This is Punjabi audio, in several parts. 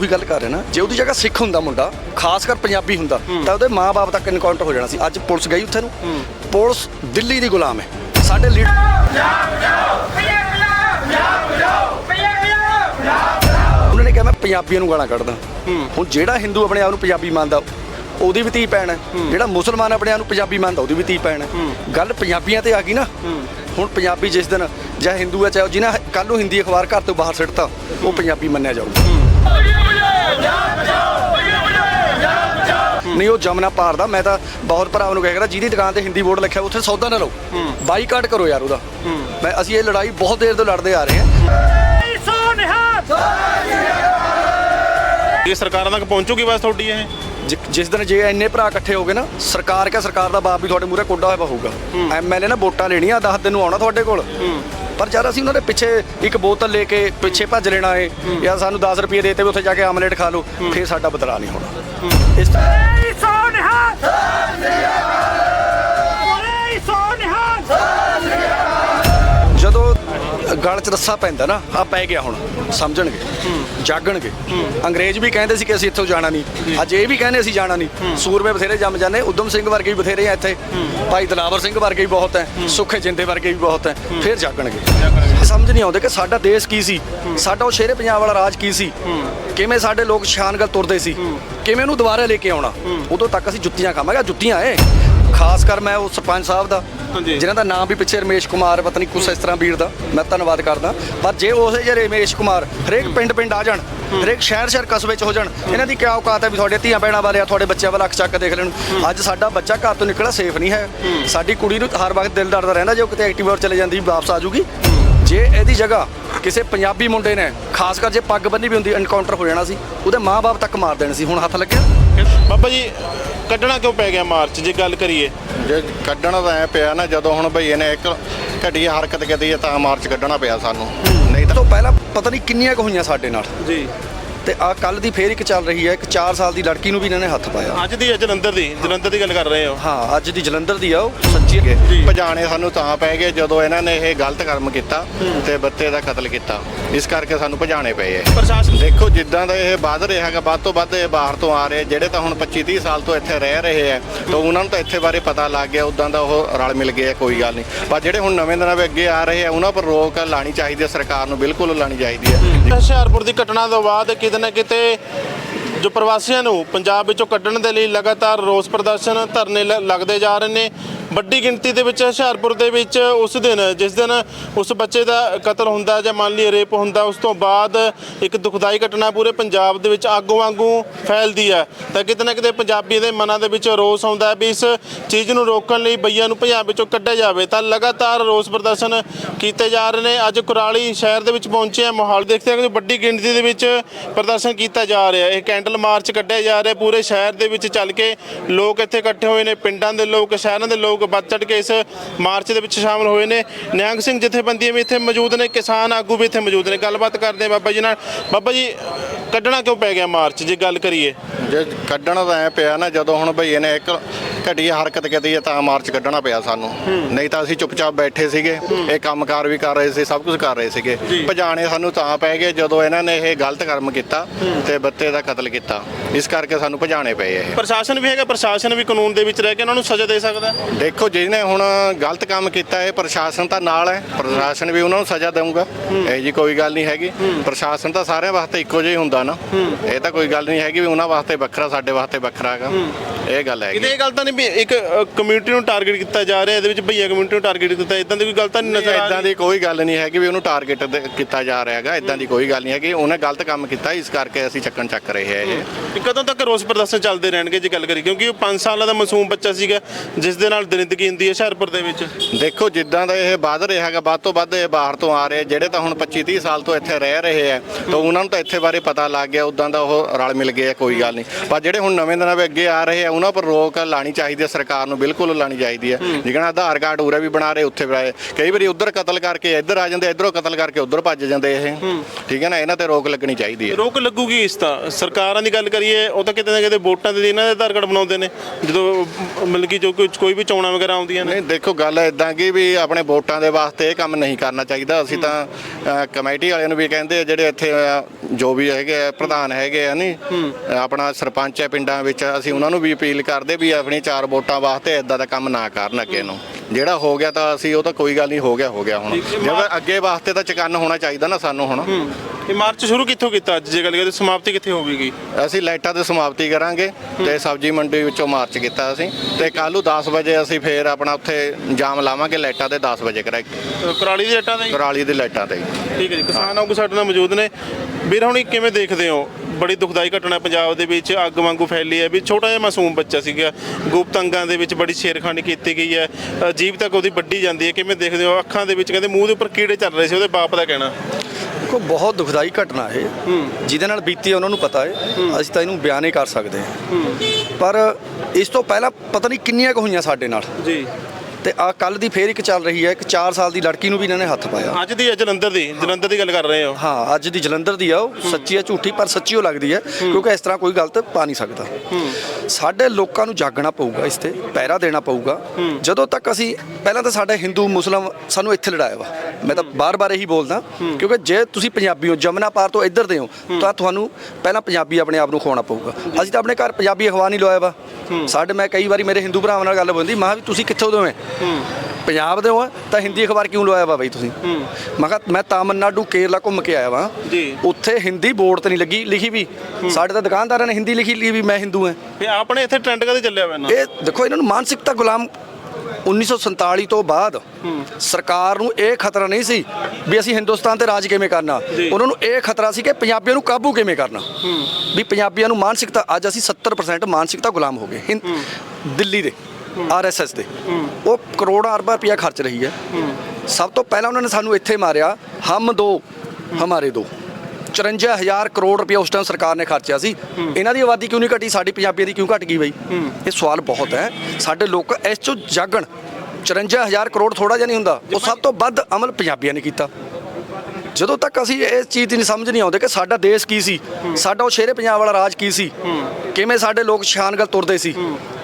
ਉਹੀ ਗੱਲ ਕਰ ਰਿਹਾ ਨਾ ਜੇ ਉਹਦੀ ਜਗ੍ਹਾ ਸਿੱਖ ਹੁੰਦਾ ਮੁੰਡਾ ਖਾਸ ਕਰ ਪੰਜਾਬੀ ਹੁੰਦਾ ਤਾਂ ਉਹਦੇ ਮਾਪੇ ਤੱਕ ਇਨਕਾਊਂਟਰ ਹੋ ਜਾਣਾ ਸੀ। ਅੱਜ ਪੁਲਿਸ ਗਈ ਉੱਥੇ ਨੂੰ। ਪੁਲਿਸ ਦਿੱਲੀ ਦੀ ਗੁਲਾਮ ਹੈ। ਸਾਡੇ ਲੀਡਰ ਉਹਨਾਂ ਨੇ ਕਿਹਾ ਮੈਂ ਪੰਜਾਬੀਆਂ ਨੂੰ ਗਾਲਾਂ ਕੱਢਦਾ। ਹੁਣ ਜਿਹੜਾ ਹਿੰਦੂ ਆਪਣੇ ਆਪ ਨੂੰ ਪੰਜਾਬੀ ਮੰਨਦਾ ਉਹਦੀ ਵੀ ਧੀ ਪੈਣ ਜਿਹੜਾ ਮੁਸਲਮਾਨ ਆਪਣੇ ਆਪ ਨੂੰ ਪੰਜਾਬੀ ਮੰਨਦਾ ਉਹਦੀ ਵੀ ਧੀ ਪੈਣ ਗੱਲ ਪੰਜਾਬੀਆਂ ਤੇ ਆ ਗਈ ਨਾ। ਹੁਣ ਪੰਜਾਬੀ ਜਿਸ ਦਿਨ ਜਾਂ ਹਿੰਦੂ ਹੈ ਚਾਹੇ ਜਿਹਨਾਂ ਕੱਲ ਨੂੰ ਹਿੰਦੀ ਅਖਬਾਰ ਘਰ ਤੋਂ ਬਾਹਰ ਸਿੱਟਤਾ ਉਹ ਪੰਜਾਬੀ ਮੰਨਿਆ ਜਾਊਗਾ। ਨਹੀਂ ਉਹ ਜਮਨਾ ਪਾਰ ਦਾ ਮੈਂ ਤਾਂ ਬਹੁਤ ਭਰਾਵਾਂ ਨੂੰ ਕਹਿ ਰਿਹਾ ਜਿਹਦੀ ਦੁਕਾਨ ਤੇ ਹਿੰਦੀ ਬੋਰਡ ਲਿਖਿਆ ਉੱਥੇ ਸੌਦਾ ਨਾ ਲਓ। ਬਾਈਕਾਟ ਕਰੋ ਯਾਰ ਉਹਦਾ। ਮੈਂ ਅਸੀਂ ਇਹ ਲੜਾਈ ਬਹੁਤ ਦੇਰ ਤੋਂ ਲੜਦੇ ਆ ਰਹੇ ਹਾਂ। ਇਹ ਸਰਕਾਰਾਂ ਤੱਕ ਪਹੁੰਚੂਗੀ ਬਸ ਤੁਹਾਡੀ ਇਹ? ਜਿ- ਜਿਸ ਦਿਨ ਜੇ ਇੰਨੇ ਭਰਾ ਇਕੱਠੇ ਹੋ ਗਏ ਨਾ ਸਰਕਾਰ ਕਿਆ ਸਰਕਾਰ ਦਾ ਬਾਪ ਵੀ ਤੁਹਾਡੇ ਮੂਹਰੇ ਕੋਡਾ ਹੋਇਆ ਹੋਊਗਾ। ਐਮਐਲਏ ਨੇ ਵੋਟਾਂ ਲੈਣੀਆਂ 10 ਦਿਨ ਨੂੰ ਆਉਣਾ ਤੁਹਾਡੇ ਕੋਲ। ਪਰ ਜਦ ਅਸੀਂ ਉਹਨਾਂ ਦੇ ਪਿੱਛੇ ਇੱਕ ਬੋਤਲ ਲੈ ਕੇ ਪਿੱਛੇ ਭੱਜ ਲੈਣਾ ਏ ਜਾਂ ਸਾਨੂੰ 10 ਰੁਪਏ ਦੇਤੇ ਵੀ ਉੱਥੇ ਜਾ ਕੇ ਆਮਲੇਟ ਖਾ ਲਓ ਫੇਰ ਸਾਡਾ ਬਦਲਾ ਨਹੀਂ ਹੋਣਾ। ਇਸ ਗਲ 'ਚ ਰੱਸਾ ਪੈਂਦਾ ਨਾ ਆ ਪੈ ਗਿਆ ਹੁਣ ਸਮਝਣਗੇ ਜਾਗਣਗੇ। ਅੰਗਰੇਜ਼ ਵੀ ਕਹਿੰਦੇ ਸੀ ਕਿ ਅਸੀਂ ਇੱਥੋਂ ਜਾਣਾ ਨਹੀਂ ਅੱਜ ਇਹ ਵੀ ਕਹਿੰਦੇ ਅਸੀਂ ਜਾਣਾ ਨਹੀਂ। ਸੂਰਮੇ ਬਥੇਰੇ ਜੰਮ ਜਾਂਦੇ ਉਦਮ ਸਿੰਘ ਵਰਗੇ ਵੀ ਬਥੇਰੇ ਆ ਇੱਥੇ। ਭਾਈ ਦਲਾਵਰ ਸਿੰਘ ਵਰਗੇ ਵੀ ਬਹੁਤ ਹੈ ਸੁੱਖੇ ਜਿੰਦੇ ਵਰਗੇ ਵੀ ਬਹੁਤ ਹੈ ਫਿਰ ਜਾਗਣਗੇ। ਸਮਝ ਨਹੀਂ ਆਉਂਦੇ ਕਿ ਸਾਡਾ ਦੇਸ਼ ਕੀ ਸੀ? ਸਾਡਾ ਉਹ ਸ਼ੇਰੇ ਪੰਜਾਬ ਵਾਲਾ ਰਾਜ ਕੀ ਸੀ? ਕਿਵੇਂ ਸਾਡੇ ਲੋਕ ਸ਼ਾਨਗਲ ਤੁਰਦੇ ਸੀ? ਕਿਵੇਂ ਉਹਨੂੰ ਦੁਬਾਰਾ ਲੈ ਕੇ ਆਉਣਾ? ਉਦੋਂ ਤੱਕ ਅਸੀਂ ਜੁੱਤੀਆਂ ਖਾਵਾਂਗੇ ਜੁੱਤੀਆਂ ਏ ਖਾਸ ਕਰ ਮੈਂ ਉਹ ਸਰਪੰਚ ਸਾਹਿਬ ਦਾ। ਜਿਨ੍ਹਾਂ ਦਾ ਨਾਮ ਵੀ ਪਿੱਛੇ ਰਮੇਸ਼ ਕੁਮਾਰ ਪਤਾ ਨਹੀਂ ਕੁਛ ਇਸ ਤਰ੍ਹਾਂ ਵੀਰ ਦਾ ਮੈਂ ਧੰਨਵਾਦ ਕਰਦਾ। ਪਰ ਜੇ ਉਸੇ ਜਿਹੇ ਰਮੇਸ਼ ਕੁਮਾਰ ਹਰੇਕ ਪਿੰਡ ਪਿੰਡ ਆ ਜਾਣ ਹਰੇਕ ਸ਼ਹਿਰ ਸ਼ਹਿਰ ਕਸਬੇ ਚ ਹੋ ਜਾਣ ਇਹਨਾਂ ਦੀ ਕਿਆ ਔਕਾਤ ਹੈ ਵੀ ਤੁਹਾਡੇ ਧੀਆਂ ਭੈਣਾਂ ਵਾਲੇ ਆ ਤੁਹਾਡੇ ਬੱਚਿਆਂ ਵੱਲ ਅੱਖ ਚੱਕ ਕੇ ਦੇਖ ਲੈਣ। ਅੱਜ ਸਾਡਾ ਬੱਚਾ ਘਰ ਤੋਂ ਨਿਕਲਿਆ ਸੇਫ ਨਹੀਂ ਹੈ। ਸਾਡੀ ਕੁੜੀ ਨੂੰ ਹਰ ਵਕਤ ਦਿਲ ਡਰਦਾ ਰਹਿੰਦਾ ਜੇ ਉਹ ਕਿਤੇ ਐਕਟਿਵ ਚਲੇ ਜਾਂਦੀ ਵਾਪਸ ਆ ਜੂਗੀ ਜੇ ਇਹਦੀ ਜਗ੍ਹਾ ਕਿਸੇ ਪੰਜਾਬੀ ਮੁੰਡੇ ਨੇ ਖਾਸ ਕਰ ਜੇ ਪੱਗ ਬੰਨੀ ਵੀ ਹੁੰਦੀ ਐਨਕਾਊਂਟਰ ਹੋ ਜਾਣਾ ਸੀ ਉਹਦੇ ਮਾਪੇ ਤੱਕ ਮਾਰ ਦੇਣੇ ਸੀ ਹੁਣ ਹੱਥ ਲੱਗਿਆ। ਬਾਬਾ ਜੀ ਕੱਢਣਾ ਕਿਉਂ ਪੈ ਗਿਆ ਮਾਰਚ ਜੇ ਗੱਲ ਕਰੀਏ? ਜੇ ਕੱਢਣਾ ਤਾਂ ਐ ਪਿਆ ਨਾ ਜਦੋਂ ਹੁਣ ਭਈਏ ਨੇ ਇੱਕ ਘਟੀਆ ਹਰਕਤ ਕੀਤੀ ਹੈ ਤਾਂ ਮਾਰਚ ਕੱਢਣਾ ਪਿਆ ਸਾਨੂੰ। ਨਹੀਂ ਤਾਂ ਤੋਂ ਪਹਿਲਾਂ ਪਤਾ ਨਹੀਂ ਕਿੰਨੀਆਂ ਕੁ ਹੋਈਆਂ ਸਾਡੇ ਨਾਲ। ਜੀ। ਤੇ ਆ ਕੱਲ ਦੀ ਫੇਰ ਇੱਕ ਚੱਲ ਰਹੀ ਹੈ ਇੱਕ 4 ਸਾਲ ਦੀ ਲੜਕੀ ਨੂੰ ਵੀ ਇਹਨਾਂ ਨੇ ਹੱਥ ਪਾਇਆ। ਅੱਜ ਦੀ ਹੈ ਜਲੰਧਰ ਦੀ ਜਲੰਧਰ ਦੀ ਗੱਲ ਕਰ ਰਹੇ ਹੋ? ਹਾਂ ਅੱਜ ਦੀ ਜਲੰਧਰ ਦੀ ਆ ਉਹ ਸੱਚੀ ਹੈ। ਜੀ। ਭਜਾਣੇ ਸਾਨੂੰ ਤਾਂ ਪੈ ਗਏ ਜਦੋਂ ਇਹਨਾਂ ਨੇ ਇਹ ਗਲਤ ਕਰਮ ਕੀਤਾ ਤੇ ਬੱਤੇ ਦਾ ਕਤਲ ਕੀਤਾ। ਇਸ ਕਰਕੇ ਸਾਨੂੰ ਭਜਾਣੇ ਪਏ ਐ ਪ੍ਰਸ਼ਾਸਨ ਦੇਖੋ ਜਿੱਦਾਂ ਦਾ ਇਹ ਵੱਧ ਰਿਹਾ ਹੈਗਾ ਵੱਧ ਤੋਂ ਵੱਧ ਇਹ ਬਾਹਰ ਤੋਂ ਆ ਰਹੇ ਜਿਹੜੇ ਤਾਂ ਹੁਣ 25 30 ਸਾਲ ਤੋਂ ਇੱਥੇ ਰਹਿ ਰਹੇ ਆ ਤਾਂ ਉਹਨਾਂ ਨੂੰ ਤਾਂ ਇੱਥੇ ਬਾਰੇ ਪਤਾ ਲੱਗ ਗਿਆ ਉਦਾਂ ਦਾ ਉਹ ਰਲ ਮਿਲ ਗਏ ਕੋਈ ਗੱਲ ਨਹੀਂ। ਪਰ ਜਿਹੜੇ ਹੁਣ ਨਵੇਂ ਦਿਨਾਂ ਵਿੱਚ ਅੱਗੇ ਆ ਰਹੇ ਆ ਉਹਨਾਂ ਪਰ ਰੋਕ ਲਾਣੀ ਚਾਹੀਦੀ ਹੈ ਸਰਕਾਰ ਨੂੰ ਬਿਲਕੁਲ ਲਾਣੀ ਚਾਹੀਦੀ ਹੈ। ਹੁਸ਼ਿਆਰਪੁਰ ਦੀ ਘਟਨਾ ਤੋਂ ਬਾਅਦ ਕਿਤੇ ਨਾ ਕਿਤੇ ਜੋ ਪ੍ਰਵਾਸੀਆਂ ਨੂੰ ਪੰਜਾਬ ਵਿੱਚੋਂ ਕੱਢਣ ਦੇ ਲਈ ਲਗਾਤਾਰ ਰੋਸ ਪ੍ਰਦਰਸ਼ਨ ਧਰਨੇ ਲ- ਲੱਗਦੇ ਜਾ ਰਹੇ ਨੇ। ਵੱਡੀ ਗਿਣਤੀ ਦੇ ਵਿੱਚ ਹੁਸ਼ਿਆਰਪੁਰ ਦੇ ਵਿੱਚ ਉਸ ਦਿਨ, ਜਿਸ ਦਿਨ ਉਸ ਬੱਚੇ ਦਾ ਕਤਲ ਹੁੰਦਾ ਜਾਂ ਮੰਨ ਲਈਏ ਰੇਪ ਹੁੰਦਾ, ਉਸ ਤੋਂ ਬਾਅਦ ਇੱਕ ਦੁਖਦਾਈ ਘਟਨਾ ਪੂਰੇ ਪੰਜਾਬ ਦੇ ਵਿੱਚ ਆਗੂ ਵਾਂਗੂ ਫੈਲਦੀ ਹੈ। ਤਾਂ ਕਿਤੇ ਨਾ ਕਿਤੇ ਪੰਜਾਬੀ ਦੇ ਮਨਾਂ ਦੇ ਵਿੱਚ ਰੋਸ ਆਉਂਦਾ ਵੀ ਇਸ ਚੀਜ਼ ਨੂੰ ਰੋਕਣ ਲਈ ਬਈਆਂ ਨੂੰ ਪੰਜਾਬ ਵਿੱਚੋਂ ਕੱਢਿਆ ਜਾਵੇ। ਤਾਂ ਲਗਾਤਾਰ ਰੋਸ ਪ੍ਰਦਰਸ਼ਨ ਕੀਤੇ ਜਾ ਰਹੇ ਨੇ। ਅੱਜ ਕੁਰਾਲੀ ਸ਼ਹਿਰ ਦੇ ਵਿੱਚ ਪਹੁੰਚੇ ਆ ਮਾਹੌਲ ਦੇਖਦੇ ਹਾਂ ਕਿ ਵੱਡੀ ਗਿਣਤੀ ਦੇ ਵਿੱਚ ਪ੍ਰਦਰਸ਼ਨ ਕੀਤਾ ਜਾ ਰਿਹਾ ਇਹ ਕੈਂਡਲ ਮਾਰਚ ਕੱਢਿਆ ਜਾ ਰਿਹਾ ਪੂਰੇ ਸ਼ਹਿਰ ਦੇ ਵਿੱਚ ਚੱਲ ਕੇ ਲੋਕ ਇੱਥੇ ਇਕੱਠੇ ਹੋਏ ਨੇ। ਪਿੰਡਾਂ ਦੇ ਲੋਕ, ਸ਼ਹਿਰਾਂ ਦੇ ਲੋਕ ਵੱਧ ਚੜ ਕੇ ਇਸ ਮਾਰਚ ਦੇ ਵਿੱਚ ਸ਼ਾਮਲ ਹੋਏ ਨੇ। ਨਿਹੰਗ ਸਿੰਘ ਜਥੇਬੰਦੀਆਂ ਵੀ ਇੱਥੇ ਮੌਜੂਦ ਨੇ, ਕਿਸਾਨ ਆਗੂ ਵੀ ਇੱਥੇ ਮੌਜੂਦ ਨੇ। ਗੱਲਬਾਤ ਕਰਦੇ ਆ ਬਾਬਾ ਜੀ ਨਾਲ। ਬਾਬਾ ਜੀ ਕੱਢਣਾ ਕਿਉਂ ਪੈ ਗਿਆ ਮਾਰਚ ਜੇ ਗੱਲ ਕਰੀਏ? ਜੇ ਕੱਢਣਾ ਤਾਂ ਐ ਪਿਆ ਨਾ ਜਦੋਂ ਹੁਣ ਭਈਏ ਨੇ ਇੱਕ ਘਟੀਆ ਹਰਕਤ ਕੀਤੀ ਹੈ ਤਾਂ ਮਾਰਚ ਕੱਢਣਾ ਪਿਆ ਸਾਨੂੰ। ਨਹੀਂ ਤਾਂ ਅਸੀਂ ਚੁੱਪਚਾਪ ਬੈਠੇ ਸੀਗੇ ਇਹ ਕੰਮਕਾਰ ਵੀ ਕਰ ਰਹੇ ਸੀ ਸਭ ਕੁਝ ਕਰ ਰਹੇ ਸੀਗੇ। ਭਜਾਣੇ ਸਾਨੂੰ ਤਾਂ ਪੈ ਗਏ ਜਦੋਂ ਇਹਨਾਂ ਨੇ ਇਹ ਗਲਤ ਕਰਮ ਕੀਤਾ ਤੇ ਬੱਤੇ ਦਾ ਕਤਲ ਕੀਤਾ। ਇਸ ਕਰਕੇ ਸਾਨੂੰ ਭਜਾਣੇ ਪਏ ਇਹ। ਪ੍ਰਸ਼ਾਸਨ ਵੀ ਹੈਗਾ ਪ੍ਰਸ਼ਾਸਨ ਵੀ ਕਾਨੂੰਨ ਦੇ ਵਿੱਚ ਰਹਿ ਕੇ ਉਹਨਾਂ ਨੂੰ ਸਜ਼ਾ ਦੇ ਸਕਦਾ। ਦੇਖੋ ਜਿਹਨੇ ਹੁਣ ਗਲਤ ਕੰਮ ਕੀਤਾ ਹੈ ਪ੍ਰਸ਼ਾਸਨ ਤਾਂ ਨਾਲ ਹੈ। ਪ੍ਰਸ਼ਾਸਨ ਵੀ ਉਹਨਾਂ ਨੂੰ ਸਜ਼ਾ ਦੇਊਗਾ। ਇਹ ਜੀ ਕੋਈ ਗੱਲ ਨਹੀਂ ਹੈਗੀ। ਪ੍ਰਸ਼ਾਸਨ ਤਾਂ ਸਾਰਿਆਂ ਵਾਸਤੇ ਇੱਕੋ ਜਿਹਾ ਹੀ ਹੁੰਦਾ। ਨਾ। ਇਹ ਤਾਂ ਕੋਈ ਗੱਲ ਨਹੀਂ ਹੈਗੀ ਵੀ ਉਹਨਾਂ ਵਾਸਤੇ ਵੱਖਰਾ ਸਾਡੇ ਵਾਸਤੇ ਵੱਖਰਾ ਹੈਗਾ। ਇਹ ਗੱਲ ਹੈਗੀ। ਕਿਤੇ ਇਹ ਗੱਲ ਤਾਂ ਨਹੀਂ ਵੀ ਇੱਕ ਕਮਿਊਨਿਟੀ ਨੂੰ ਟਾਰਗੇਟ ਕੀਤਾ ਜਾ ਰਿਹਾ ਇਹਦੇ ਵਿੱਚ ਭਈਆ ਕਮਿਊਨਿਟੀ ਨੂੰ ਟਾਰਗੇਟ ਕੀਤਾ ਇਦਾਂ ਦੀ ਕੋਈ ਗੱਲ ਤਾਂ ਨਹੀਂ ਨਜ਼ਰ ਆ ਇਦਾਂ ਦੀ ਕੋਈ ਗੱਲ ਨਹੀਂ ਹੈਗੀ ਵੀ ਉਹਨੂੰ ਟਾਰਗੇਟ ਕੀਤਾ ਜਾ ਰਿਹਾ ਹੈਗਾ ਇਦਾਂ ਦੀ ਕੋਈ ਗੱਲ ਨਹੀਂ ਹੈਗੀ। ਉਹਨੇ ਗਲਤ ਕੰਮ ਕੀਤਾ ਇਸ ਕਰਕੇ ਅਸੀਂ ਚੱਕਣ ਚੱਕ ਰਹੇ ਹਾਂ। ਇਹ ਕਿ ਕਦੋਂ ਤੱਕ ਰੋਸ ਪ੍ਰਦਰਸ਼ਨ ਚੱਲਦੇ ਰਹਿਣਗੇ ਜੇ ਗੱਲ ਕਰੀ ਕਿਉਂਕਿ ਉਹ 5 ਸਾਲਾਂ ਦਾ ਮਾਸੂਮ ਬੱਚਾ ਸੀਗਾ ਜਿਸ ਦੇ ਨਾਲ ਦਰਿੰਦਗੀ ਹੁੰਦੀ ਹੈ ਹੁਸ਼ਿਆਰਪੁਰ ਦੇ ਵਿੱਚ। ਦੇਖੋ ਜਿੱਦਾਂ ਦਾ ਇਹ ਵੱਧ ਰਿਹਾ ਹੈਗਾ ਵੱਧ ਤੋਂ ਵੱਧ ਇਹ ਬਾਹਰ ਤੋਂ ਆ ਰਹੇ ਜਿਹੜੇ ਤਾਂ ਹੁਣ 25 30 ਸਾਲ ਤੋਂ ਇੱਥੇ ਰਹਿ ਰਹੇ ਆ ਤਾਂ ਉਹਨਾਂ ਨੂੰ ਤਾਂ ਇੱਥੇ ਬਾਰੇ ਪਤਾ ਲੱਗ ਗਿਆ ਉਦਾਂ ਦਾ ਉਹ ਰਲ ਮਿਲ ਗਏ ਆ ਕੋਈ ਗੱਲ ਨਹੀਂ। ਪਰ ਜਿਹੜੇ ਹੁਣ ਨਵੇਂ ਦਿਨਾਂ ਵਿੱਚ ਅੱਗੇ ਆ ਰਹੇ ਆ ਉਹਨਾਂ ਪਰ ਰੋਕ ਲਾਣੀ ਚਾਹੀਦੀ ਹੈ ਸਰਕਾਰ ਨੂੰ ਬਿਲਕੁਲ ਲਾਣੀ ਚਾਹੀਦੀ ਹੈ। ਜਿਕਣਾ ਆਧਾਰ ਕਾਰਡ ਉਰੇ ਵੀ ਬਣਾ ਰਹੇ ਉੱਥੇ ਬਣਾਏ ਕਈ ਵਾਰੀ ਉਧਰ ਕਤਲ ਕਰਕੇ ਇੱਧਰ ਆ ਜਾਂਦੇ ਇੱਧਰੋਂ ਕਤਲ ਕਰਕੇ ਉਧਰ ਭੱਜ ਜਾਂਦੇ ਇਹ। ਠੀਕ ਹੈ ਨਾ ਇਹਨਾਂ ਤੇ ਰੋਕ ਲੱਗਣੀ ਚਾਹੀਦੀ ਹੈ ਰੋਕ ਲੱਗੂਗੀ ਇਸ ਤਾਂ। ਸਰਕਾਰਾਂ ਦੀ ਗੱਲ ਕਰੀਏ ਉਹ ਤਾਂ ਕਿਤੇ ਨਾ ਕਿਤੇ ਵੋਟਾਂ ਦੇ ਇਹਨਾਂ ਦੇ ਆਧਾਰ ਕਾਰਡ ਬਣਾਉਂਦੇ ਨੇ। ਜਦੋਂ ਮਤਲਬ ਕਿ ਜੋ ਕੋਈ ਵੀ ਚੋਣਾਂ ਵਗੈਰਾ ਆਉਂਦੀਆਂ ਨੇ। ਨਹੀਂ ਦੇਖੋ ਗੱਲ ਇਦਾਂ ਕਿ ਵੀ ਆਪਣੇ ਵੋਟਾਂ ਦੇ ਵਾਸਤੇ ਇਹ ਕੰਮ ਨਹੀਂ ਕਰਨਾ ਚਾਹੀਦਾ। ਅਸੀਂ ਤਾਂ ਕਮੇਟੀ ਵਾਲਿਆਂ ਨੂੰ ਵੀ ਕਹਿੰਦੇ ਜਿਹੜੇ ਇੱਥੇ ਜੋ ਵੀ ਹੈਗੇ ਆ, ਪ੍ਰਧਾਨ ਹੈਗੇ ਆ ਨਹੀਂ ਆਪਣਾ ਸਰਪੰਚ ਹੈ ਪਿੰਡਾਂ ਵਿੱਚ ਅਸੀਂ ਉਹਨਾਂ ਨੂੰ ਵੀ ਅਪੀਲ ਕਰਦੇ ਵੀ ਆਪਣੀ ਚਾਰ ਵੋਟਾਂ ਵਾਸਤੇ ਇਦਾਂ ਦਾ ਕੰਮ ਨਾ ਕਰਨ ਅੱਗੇ ਨੂੰ। ਜਿਹੜਾ ਹੋ ਗਿਆ ਤਾਂ ਅਸੀਂ ਉਹ ਤਾਂ ਕੋਈ ਗੱਲ ਨਹੀਂ ਹੋ ਗਿਆ ਹੋ ਗਿਆ ਹੁਣ। ਜਿਹੜਾ ਅੱਗੇ ਵਾਸਤੇ ਤਾਂ ਚਕੰਨ ਹੋਣਾ ਚਾਹੀਦਾ ਨਾ ਸਾਨੂੰ ਹੁਣ। ਇਹ ਮਾਰਚ ਸ਼ੁਰੂ ਕਿੱਥੋਂ ਕੀਤਾ ਅੱਜ? ਜੇ ਗੱਲ ਕਰੀਏ ਸਮਾਪਤੀ ਕਿੱਥੇ ਹੋਵੇਗੀ ਅਸੀਂ ਲਾਈਟਾਂ ਤੇ ਸਮਾਪਤੀ ਕਰਾਂਗੇ ਤੇ ਸਬਜ਼ੀ ਮੰਡੀ ਵਿੱਚੋਂ ਮਾਰਚ ਕੀਤਾ ਅਸੀਂ ਤੇ ਕੱਲ੍ਹ ਨੂੰ 10 ਵਜੇ ਅਸੀਂ ਫੇਰ ਆਪਣਾ ਉੱਥੇ ਜਾਮ ਲਾਵਾਂਗੇ ਲਾਈਟਾਂ ਤੇ 10 ਵਜੇ ਕਰਾਂਗੇ ਅ, ਕੁਰਾਲੀ ਦੀ ਰੇਟਾਂ ਦਾ ਕਰਾਲੀ ਦੀ ਲਾਈਟਾਂ ਤੇ ਠੀਕ ਹੈ ਜੀ ਕਿਸਾਨ ਆਗੂ ਸਾਡੇ ਨਾਲ ਮੌਜੂਦ ਨੇ। ਵੀਰ ਹੁਣੀ ਕਿਵੇਂ ਦੇਖਦੇ ਹੋ? ਬੜੀ ਦੁਖਦਾਈ ਘਟਨਾ ਪੰਜਾਬ ਦੇ ਵਿੱਚ ਅੱਗ ਵਾਂਗੂ ਫੈਲੀ ਹੈ ਵੀ ਛੋਟਾ ਜਿਹਾ ਮਾਸੂਮ ਬੱਚਾ ਸੀਗਾ। ਗੁਪਤ ਅੰਗਾਂ ਦੇ ਵਿੱਚ ਬੜੀ ਛੇੜਖਾਨੀ ਕੀਤੀ ਗਈ ਹੈ। ਅ, ਜੀਭ ਤੱਕ ਉਹਦੀ ਵੱਡੀ ਜਾਂਦੀ ਹੈ। ਕਿਵੇਂ ਦੇਖਦੇ ਹੋ? ਅੱਖਾਂ ਦੇ ਵਿੱਚ ਕਹਿੰਦੇ ਮੂੰਹ ਦੇ ਉੱਪਰ ਕੀੜੇ ਚੱਲ ਰਹੇ ਸੀ ਉਹਦੇ ਬਾਪ ਦਾ ਕਹਿਣਾ। ਦੇਖੋ ਬਹੁਤ ਦੁਖਦਾਈ ਘਟਨਾ ਇਹ। ਜਿਹਦੇ ਨਾਲ ਬੀਤੀ ਹੈ ਉਹਨਾਂ ਨੂੰ ਪਤਾ ਹੈ। ਅਸੀਂ ਤਾਂ ਇਹਨੂੰ ਬਿਆਨ ਹੀ ਕਰ ਸਕਦੇ ਹਾਂ। ਪਰ ਇਸ ਤੋਂ ਪਹਿਲਾਂ ਪਤਾ ਨਹੀਂ ਕਿੰਨੀਆਂ ਕੁ ਹੋਈਆਂ ਸਾਡੇ ਨਾਲ। ਜੀ। ਤੇ ਆ ਕੱਲ ਦੀ ਫੇਰ ਇੱਕ ਚੱਲ ਰਹੀ ਹੈ ਇੱਕ 4 ਸਾਲ ਦੀ ਲੜਕੀ ਨੂੰ ਵੀ ਇਹਨਾਂ ਨੇ ਹੱਥ ਪਾਇਆ। ਅੱਜ ਦੀ ਹੈ ਜਲੰਧਰ ਦੀ। ਜਲੰਧਰ ਦੀ ਗੱਲ ਕਰ ਰਹੇ ਹੋ? ਹਾਂ ਅੱਜ ਦੀ ਜਲੰਧਰ ਦੀ ਆ ਉਹ। ਸੱਚੀ ਹੈ ਝੂਠੀ ਪਰ ਸੱਚੀ ਉਹ ਲੱਗਦੀ ਹੈ ਕਿਉਂਕਿ ਇਸ ਤਰ੍ਹਾਂ ਕੋਈ ਗਲਤ ਪਾ ਨਹੀਂ ਸਕਦਾ। ਸਾਡੇ ਲੋਕਾਂ ਨੂੰ ਜਾਗਣਾ ਪਊਗਾ ਇਸ ਤੇ ਪਹਿਰਾ ਦੇਣਾ ਪਊਗਾ। ਜਦੋਂ ਤੱਕ ਅਸੀਂ ਪਹਿਲਾਂ ਤਾਂ ਸਾਡੇ ਹਿੰਦੂ ਮੁਸਲਮ ਸਾਨੂੰ ਇੱਥੇ ਲੜਾਇਆ ਵਾ। ਮੈਂ ਤਾਂ ਬਾਰ-ਬਾਰ ਇਹੀ ਬੋਲਦਾ ਕਿਉਂਕਿ ਜੇ ਤੁਸੀਂ ਪੰਜਾਬੀ ਹੋ ਜਮਨਾ ਪਾਰ ਤੋਂ ਇੱਧਰ ਦੇ ਹੋ ਤਾਂ ਤੁਹਾਨੂੰ ਪਹਿਲਾਂ ਪੰਜਾਬੀ ਆਪਣੇ ਆਪ ਨੂੰ ਖਵਾਉਣਾ ਪਊਗਾ। ਅਸੀਂ ਤਾਂ ਆਪਣੇ ਘਰ ਪੰਜਾਬੀ ਅਖਬਾਰ ਨਹੀਂ ਲਵਾਇਆ ਵਾ। ਸਾਡੇ ਮੈਂ ਕਈ ਵਾਰੀ ਮੇਰੇ ਹਿੰਦੂ ਭਰਾਵਾਂ ਨਾਲ ਗੱਲ ਹੁੰਦੀ ਮਾ ਵੀ ਤੁਸੀਂ ਕਿੱਥੋਂ ਦੇ ਹੋ ਪੰਜਾਬ ਦੇ ਹੋ ਤਾਂ ਹਿੰਦੀ ਅਖਬਾਰ ਕਿਉਂ ਲਵਾਇਆ ਵਾ ਬਈ ਤੁਸੀਂ? ਮੈਂ ਕਿਹਾ ਮੈਂ ਤਾਮਿਲਨਾਡੂ ਕੇਰਲਾ ਘੁੰਮ ਕੇ ਆਇਆ ਵਾਂ। ਜੀ। ਉੱਥੇ ਹਿੰਦੀ ਬੋਰਡ ਤੇ ਨਹੀਂ ਲੱਗੀ ਲਿਖੀ ਵੀ। ਸਾਡੇ ਤਾਂ ਦੁਕਾਨਦਾਰਾਂ ਨੇ ਹਿੰਦੀ ਲਿਖੀ ਲਈ ਵੀ ਮੈਂ ਹਿੰਦੂ ਹਾਂ ਵੀ ਆਪਣੇ ਇੱਥੇ ਟ੍ਰੈਂਡ ਕਦੇ ਚੱਲਿਆ ਹੋਇਆ ਨਾ ਇਹ ਦੇਖੋ ਇਹਨਾਂ ਨੂੰ ਮਾਨਸਿਕਤਾ ਗੁਲਾਮ 1947 ਤੋਂ ਬਾਅਦ ਸਰਕਾਰ ਨੂੰ ਇਹ ਖਤਰਾ ਨਹੀਂ ਸੀ ਵੀ ਅਸੀਂ ਹਿੰਦੁਸਤਾਨ ਤੇ ਰਾਜ ਕਿਵੇਂ ਕਰਨਾ। ਉਹਨਾਂ ਨੂੰ ਇਹ ਖਤਰਾ ਸੀ ਕਿ ਪੰਜਾਬੀਆਂ ਨੂੰ ਕਾਬੂ ਕਿਵੇਂ ਕਰਨਾ। ਵੀ ਪੰਜਾਬੀਆਂ ਨੂੰ ਮਾਨਸਿਕਤਾ ਅੱਜ ਅਸੀਂ 70% ਮਾਨਸਿਕਤਾ ਗੁਲਾਮ ਹੋ ਗਏ ਦਿੱਲੀ ਦੇ ਆਰਐਸਐਸ ਦੇ। ਉਹ ਕਰੋੜਾਂ ਅਰਬਾਂ ਰੁਪਇਆ ਖਰਚ ਰਹੀ ਹੈ। ਸਭ ਤੋਂ ਪਹਿਲਾਂ ਉਹਨਾਂ ਨੇ ਸਾਨੂੰ ਇੱਥੇ ਮਾਰਿਆ ਹਮ ਦੋ ਹਮਾਰੇ ਦੋ। 54000 ਕਰੋੜ ਰੁਪਏ ਉਸ ਟਾਈਮ ਸਰਕਾਰ ਨੇ ਖਰਚਿਆ ਸੀ। ਇਹਨਾਂ ਦੀ ਆਬਾਦੀ ਕਿਉਂ ਨਹੀਂ ਘਟੀ? ਸਾਡੀ ਪੰਜਾਬੀਆਂ ਦੀ ਕਿਉਂ ਘਟ ਗਈ ਬਈ? ਇਹ ਸਵਾਲ ਬਹੁਤ ਹੈ। ਸਾਡੇ ਲੋਕ ਇਸ ਚੋਂ ਜਾਗਣ। 54000 ਕਰੋੜ ਥੋੜਾ ਜਿਹਾ ਨਹੀਂ ਹੁੰਦਾ। ਉਹ ਸਭ ਤੋਂ ਵੱਧ ਅਮਲ ਪੰਜਾਬੀਆਂ ਨੇ ਕੀਤਾ। ਜਦੋਂ ਤੱਕ ਅਸੀਂ ਇਸ ਚੀਜ਼ ਦੀ ਨਹੀਂ ਸਮਝ ਨਹੀਂ ਆਉਂਦੇ ਕਿ ਸਾਡਾ ਦੇਸ਼ ਕੀ ਸੀ ਸਾਡਾ ਉਹ ਸ਼ੇਰੇ ਪੰਜਾਬ ਵਾਲਾ ਰਾਜ ਕੀ ਸੀ ਕਿਵੇਂ ਸਾਡੇ ਲੋਕ ਸ਼ਾਨਗਲ ਤੁਰਦੇ ਸੀ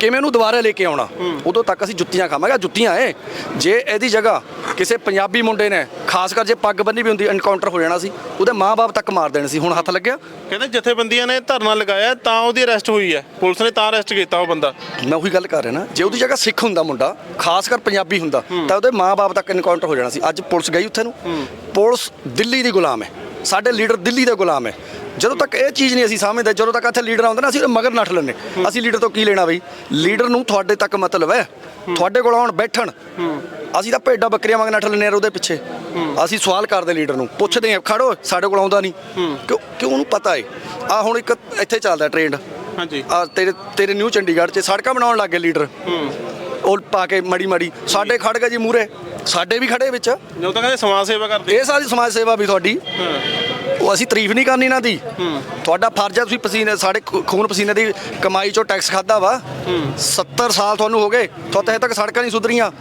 ਕਿਵੇਂ ਉਹਨੂੰ ਦੁਬਾਰਾ ਲੈ ਕੇ ਆਉਣਾ ਉਦੋਂ ਤੱਕ ਅਸੀਂ ਜੁੱਤੀਆਂ ਖਾਵਾਂਗੇ। ਜੁੱਤੀਆਂ ਏ ਜੇ ਇਹਦੀ ਜਗ੍ਹਾ ਕਿਸੇ ਪੰਜਾਬੀ ਮੁੰਡੇ ਨੇ ਖਾਸ ਕਰ ਜੇ ਪੱਗ ਬੰਨੀ ਵੀ ਹੁੰਦੀ ਐਨਕਾਊਂਟਰ ਹੋ ਜਾਣਾ ਸੀ ਉਹਦੇ ਮਾਪੇ ਤੱਕ ਮਾਰ ਦੇਣੇ ਸੀ ਹੁਣ ਹੱਥ ਲੱਗਿਆ। ਕਹਿੰਦੇ ਜਥੇਬੰਦੀਆਂ ਨੇ ਧਰਨਾ ਲਗਾਇਆ ਤਾਂ ਉਹਦੀ ਅਰੈਸਟ ਹੋਈ ਹੈ। ਪੁਲਿਸ ਨੇ ਤਾਂ ਅਰੈਸਟ ਕੀਤਾ ਉਹ ਬੰਦਾ। ਮੈਂ ਉਹੀ ਗੱਲ ਕਰ ਰਿਹਾ ਨਾ ਜੇ ਉਹਦੀ ਜਗ੍ਹਾ ਸਿੱਖ ਹੁੰਦਾ ਮੁੰਡਾ ਖਾਸ ਕਰ ਪੰਜਾਬੀ ਹੁੰਦਾ ਤਾਂ ਉਹਦੇ ਮਾਪੇ ਤੱਕ ਐਨਕਾਊਂਟਰ ਹੋ ਜਾਣਾ ਸੀ। ਅੱਜ ਪੁਲਿਸ ਗਈ ਉੱਥੇ ਨੂੰ। ਪੁਲਿਸ ਦਿੱਲੀ ਦੀ ਗੁਲਾਮ ਹੈ। ਸਾਡੇ ਲੀਡਰ ਦਿੱਲੀ ਦੇ ਗੁਲਾਮ ਹੈ। ਜਦੋਂ ਤੱਕ ਇਹ ਚੀਜ਼ ਨਹੀਂ ਅਸੀਂ ਸਮਝਦੇ ਜਦੋਂ ਤੱਕ ਇੱਥੇ ਲੀਡਰ ਆਉਂਦੇ ਨਾ ਅਸੀਂ ਮਗਰ ਨੱਠ ਲੈਂਦੇ। ਅਸੀਂ ਲੀਡਰ ਤੋਂ ਕੀ ਲੈਣਾ ਬਈ? ਲੀਡਰ ਨੂੰ ਤੁਹਾਡੇ ਤੱਕ ਮਤਲਬ ਹੈ। ਤੁਹਾਡੇ ਕੋਲ ਆਉਣ ਬੈਠਣ। ਅਸੀਂ ਤਾਂ ਭੇਡਾਂ ਬੱਕਰੀਆਂ ਵਾਂਗ ਨੱਠ ਲੈਂਦੇ ਆ ਉਹਦੇ ਪਿੱਛੇ। ਅਸੀਂ ਸਵਾਲ ਕਰਦੇ ਲੀਡਰ ਨੂੰ। ਪੁੱਛਦੇ ਆ ਖੜੋ ਸਾਡੇ ਕੋਲ ਆਉਂਦਾ ਨਹੀਂ। ਕਿਉਂ ਕਿਉਂ ਉਹਨੂੰ ਪਤਾ ਹੈ ਆ ਹੁਣ ਇੱਕ ਇੱਥੇ ਚੱਲਦਾ ਟ੍ਰੈਂਡ। ਹਾਂਜੀ। ਆ ਤੇਰੇ ਤੇਰੇ ਨਿਊ ਚੰਡੀਗੜ੍ਹ 'ਚ ਸੜਕਾਂ ਬਣਾਉਣ ਲੱਗੇ ਲੀਡਰ। ਉਹ ਪਾ ਕੇ ਮੜੀ ਮੜੀ ਸਾਡੇ ਖੜ ਗਏ ਜੀ ਮੂਰੇ ਸਾਡੇ ਵੀ ਖੜੇ ਵਿੱਚ। ਜੋ ਤਾਂ ਕਹਿੰਦੇ ਸਮਾਜ ਸੇਵਾ ਕਰਦੇ। ਇਹ ਸਾਰੀ ਸਮਾਜ ਸੇਵਾ ਵੀ ਤੁਹਾਡੀ। ਉਹ ਅਸੀਂ ਤਾਰੀਫ ਨਹੀਂ ਕਰਨੀ ਇਹਨਾਂ ਦੀ। ਤੁਹਾਡਾ ਫਰਜ਼ ਹੈ ਤੁਸੀਂ ਪਸੀਨੇ ਸਾਡੇ ਖੂ- ਖੂਨ ਪਸੀਨੇ ਦੀ ਕਮਾਈ ਚੋਂ ਟੈਕਸ ਖਾਦਾ ਵਾ। 70 ਸਾਲ ਤੁਹਾਨੂੰ ਹੋ ਗਏ। ਤੁਹਾਡੇ ਤੱਕ ਸੜਕਾਂ ਨਹੀਂ ਸੁਧਰੀਆਂ।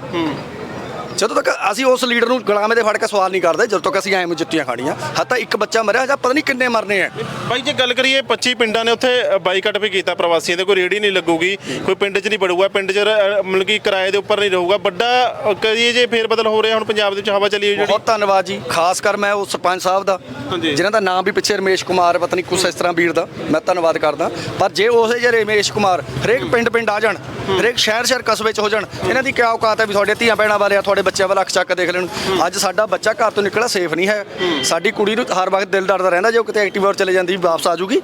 ਜਦੋਂ ਤੱਕ ਅਸੀਂ ਉਸ ਲੀਡਰ ਨੂੰ ਗੁਲਾਮੇ ਦੇ ਫੜ ਕੇ ਸਵਾਲ ਨਹੀਂ ਕਰਦੇ ਜਦੋਂ ਤੱਕ ਅਸੀਂ ਐਵੇਂ ਜੁੱਤੀਆਂ ਖਾਣੀਆਂ ਹੱਤਾ ਇੱਕ ਬੱਚਾ ਮਰਿਆ ਜਾਂ ਪਤਾ ਨਹੀਂ ਕਿੰਨੇ ਮਰਨੇ ਆ। ਬਾਈ ਜੇ ਗੱਲ ਕਰੀਏ 25 ਪਿੰਡਾਂ ਨੇ ਉੱਥੇ ਬਾਈਕਾਟ ਵੀ ਕੀਤਾ ਪ੍ਰਵਾਸੀਆਂ ਦੇ ਕੋਈ ਰੇੜੀ ਨਹੀਂ ਲੱਗੂਗੀ ਕੋਈ ਪਿੰਡ 'ਚ ਨਹੀਂ ਵੜੂਗਾ ਪਿੰਡ 'ਚ ਰ- ਮਤਲਬ ਕਿ ਕਿਰਾਏ ਦੇ ਉੱਪਰ ਨਹੀਂ ਰਹੂਗਾ ਵੱਡਾ ਅ, ਕਰੀਏ ਜੇ ਫੇਰ ਬਦਲ ਹੋ ਰਿਹਾ ਹੁਣ ਪੰਜਾਬ ਦੇ ਵਿੱਚ ਹਵਾ ਚੱਲੀ ਹੋਈ ਜਿਹੜੀ। ਬਹੁਤ ਧੰਨਵਾਦ ਜੀ ਖਾਸ ਕਰ ਮੈਂ ਉਹ ਸਰਪੰਚ ਸਾਹਿਬ ਦਾ ਹਾਂਜੀ। ਜਿਨ੍ਹਾਂ ਦਾ ਨਾਮ ਵੀ ਪਿੱਛੇ ਰਮੇਸ਼ ਕੁਮਾਰ ਪਤਾ ਨਹੀਂ ਕੁਛ ਇਸ ਤਰ੍ਹਾਂ ਵੀਰ ਦਾ ਮੈਂ ਧੰਨਵਾਦ ਕਰਦਾ। ਪਰ ਜੇ ਉਸੇ ਜਿਹੇ ਰਮੇਸ਼ ਕੁਮਾਰ ਹਰੇਕ ਪਿੰਡ ਪਿੰਡ ਆ ਜਾਣ ਹਰੇਕ ਸ਼ਹਿਰ ਸ਼ਹਿਰ ਕਸਬੇ ਚ ਹੋ ਜਾਣ ਇਹਨਾਂ ਦੀ ਕਿਆ ਔਕਾਤ ਹੈ ਵੀ ਤੁਹਾਡੇ ਧੀਆਂ ਭੈਣਾਂ ਵਾਲੇ ਆ ਤੁਹਾਡੇ ਬੱਚਿਆਂ ਵੱਲ ਅੱਖ ਚੱਕ ਕੇ ਦੇਖ ਲੈਣ। ਅੱਜ ਸਾਡਾ ਬੱਚਾ ਘਰ ਤੋਂ ਨਿਕਲਣਾ ਸੇਫ ਨਹੀਂ ਹੈ। ਸਾਡੀ ਕੁੜੀ ਨੂੰ ਹਰ ਵਕਤ ਦਿਲ ਡਰਦਾ ਰਹਿੰਦਾ ਜੇ ਉਹ ਕਿਤੇ ਐਕਟਿਵ ਚਲੇ ਜਾਂਦੀ ਵਾਪਸ ਆ ਜੂਗੀ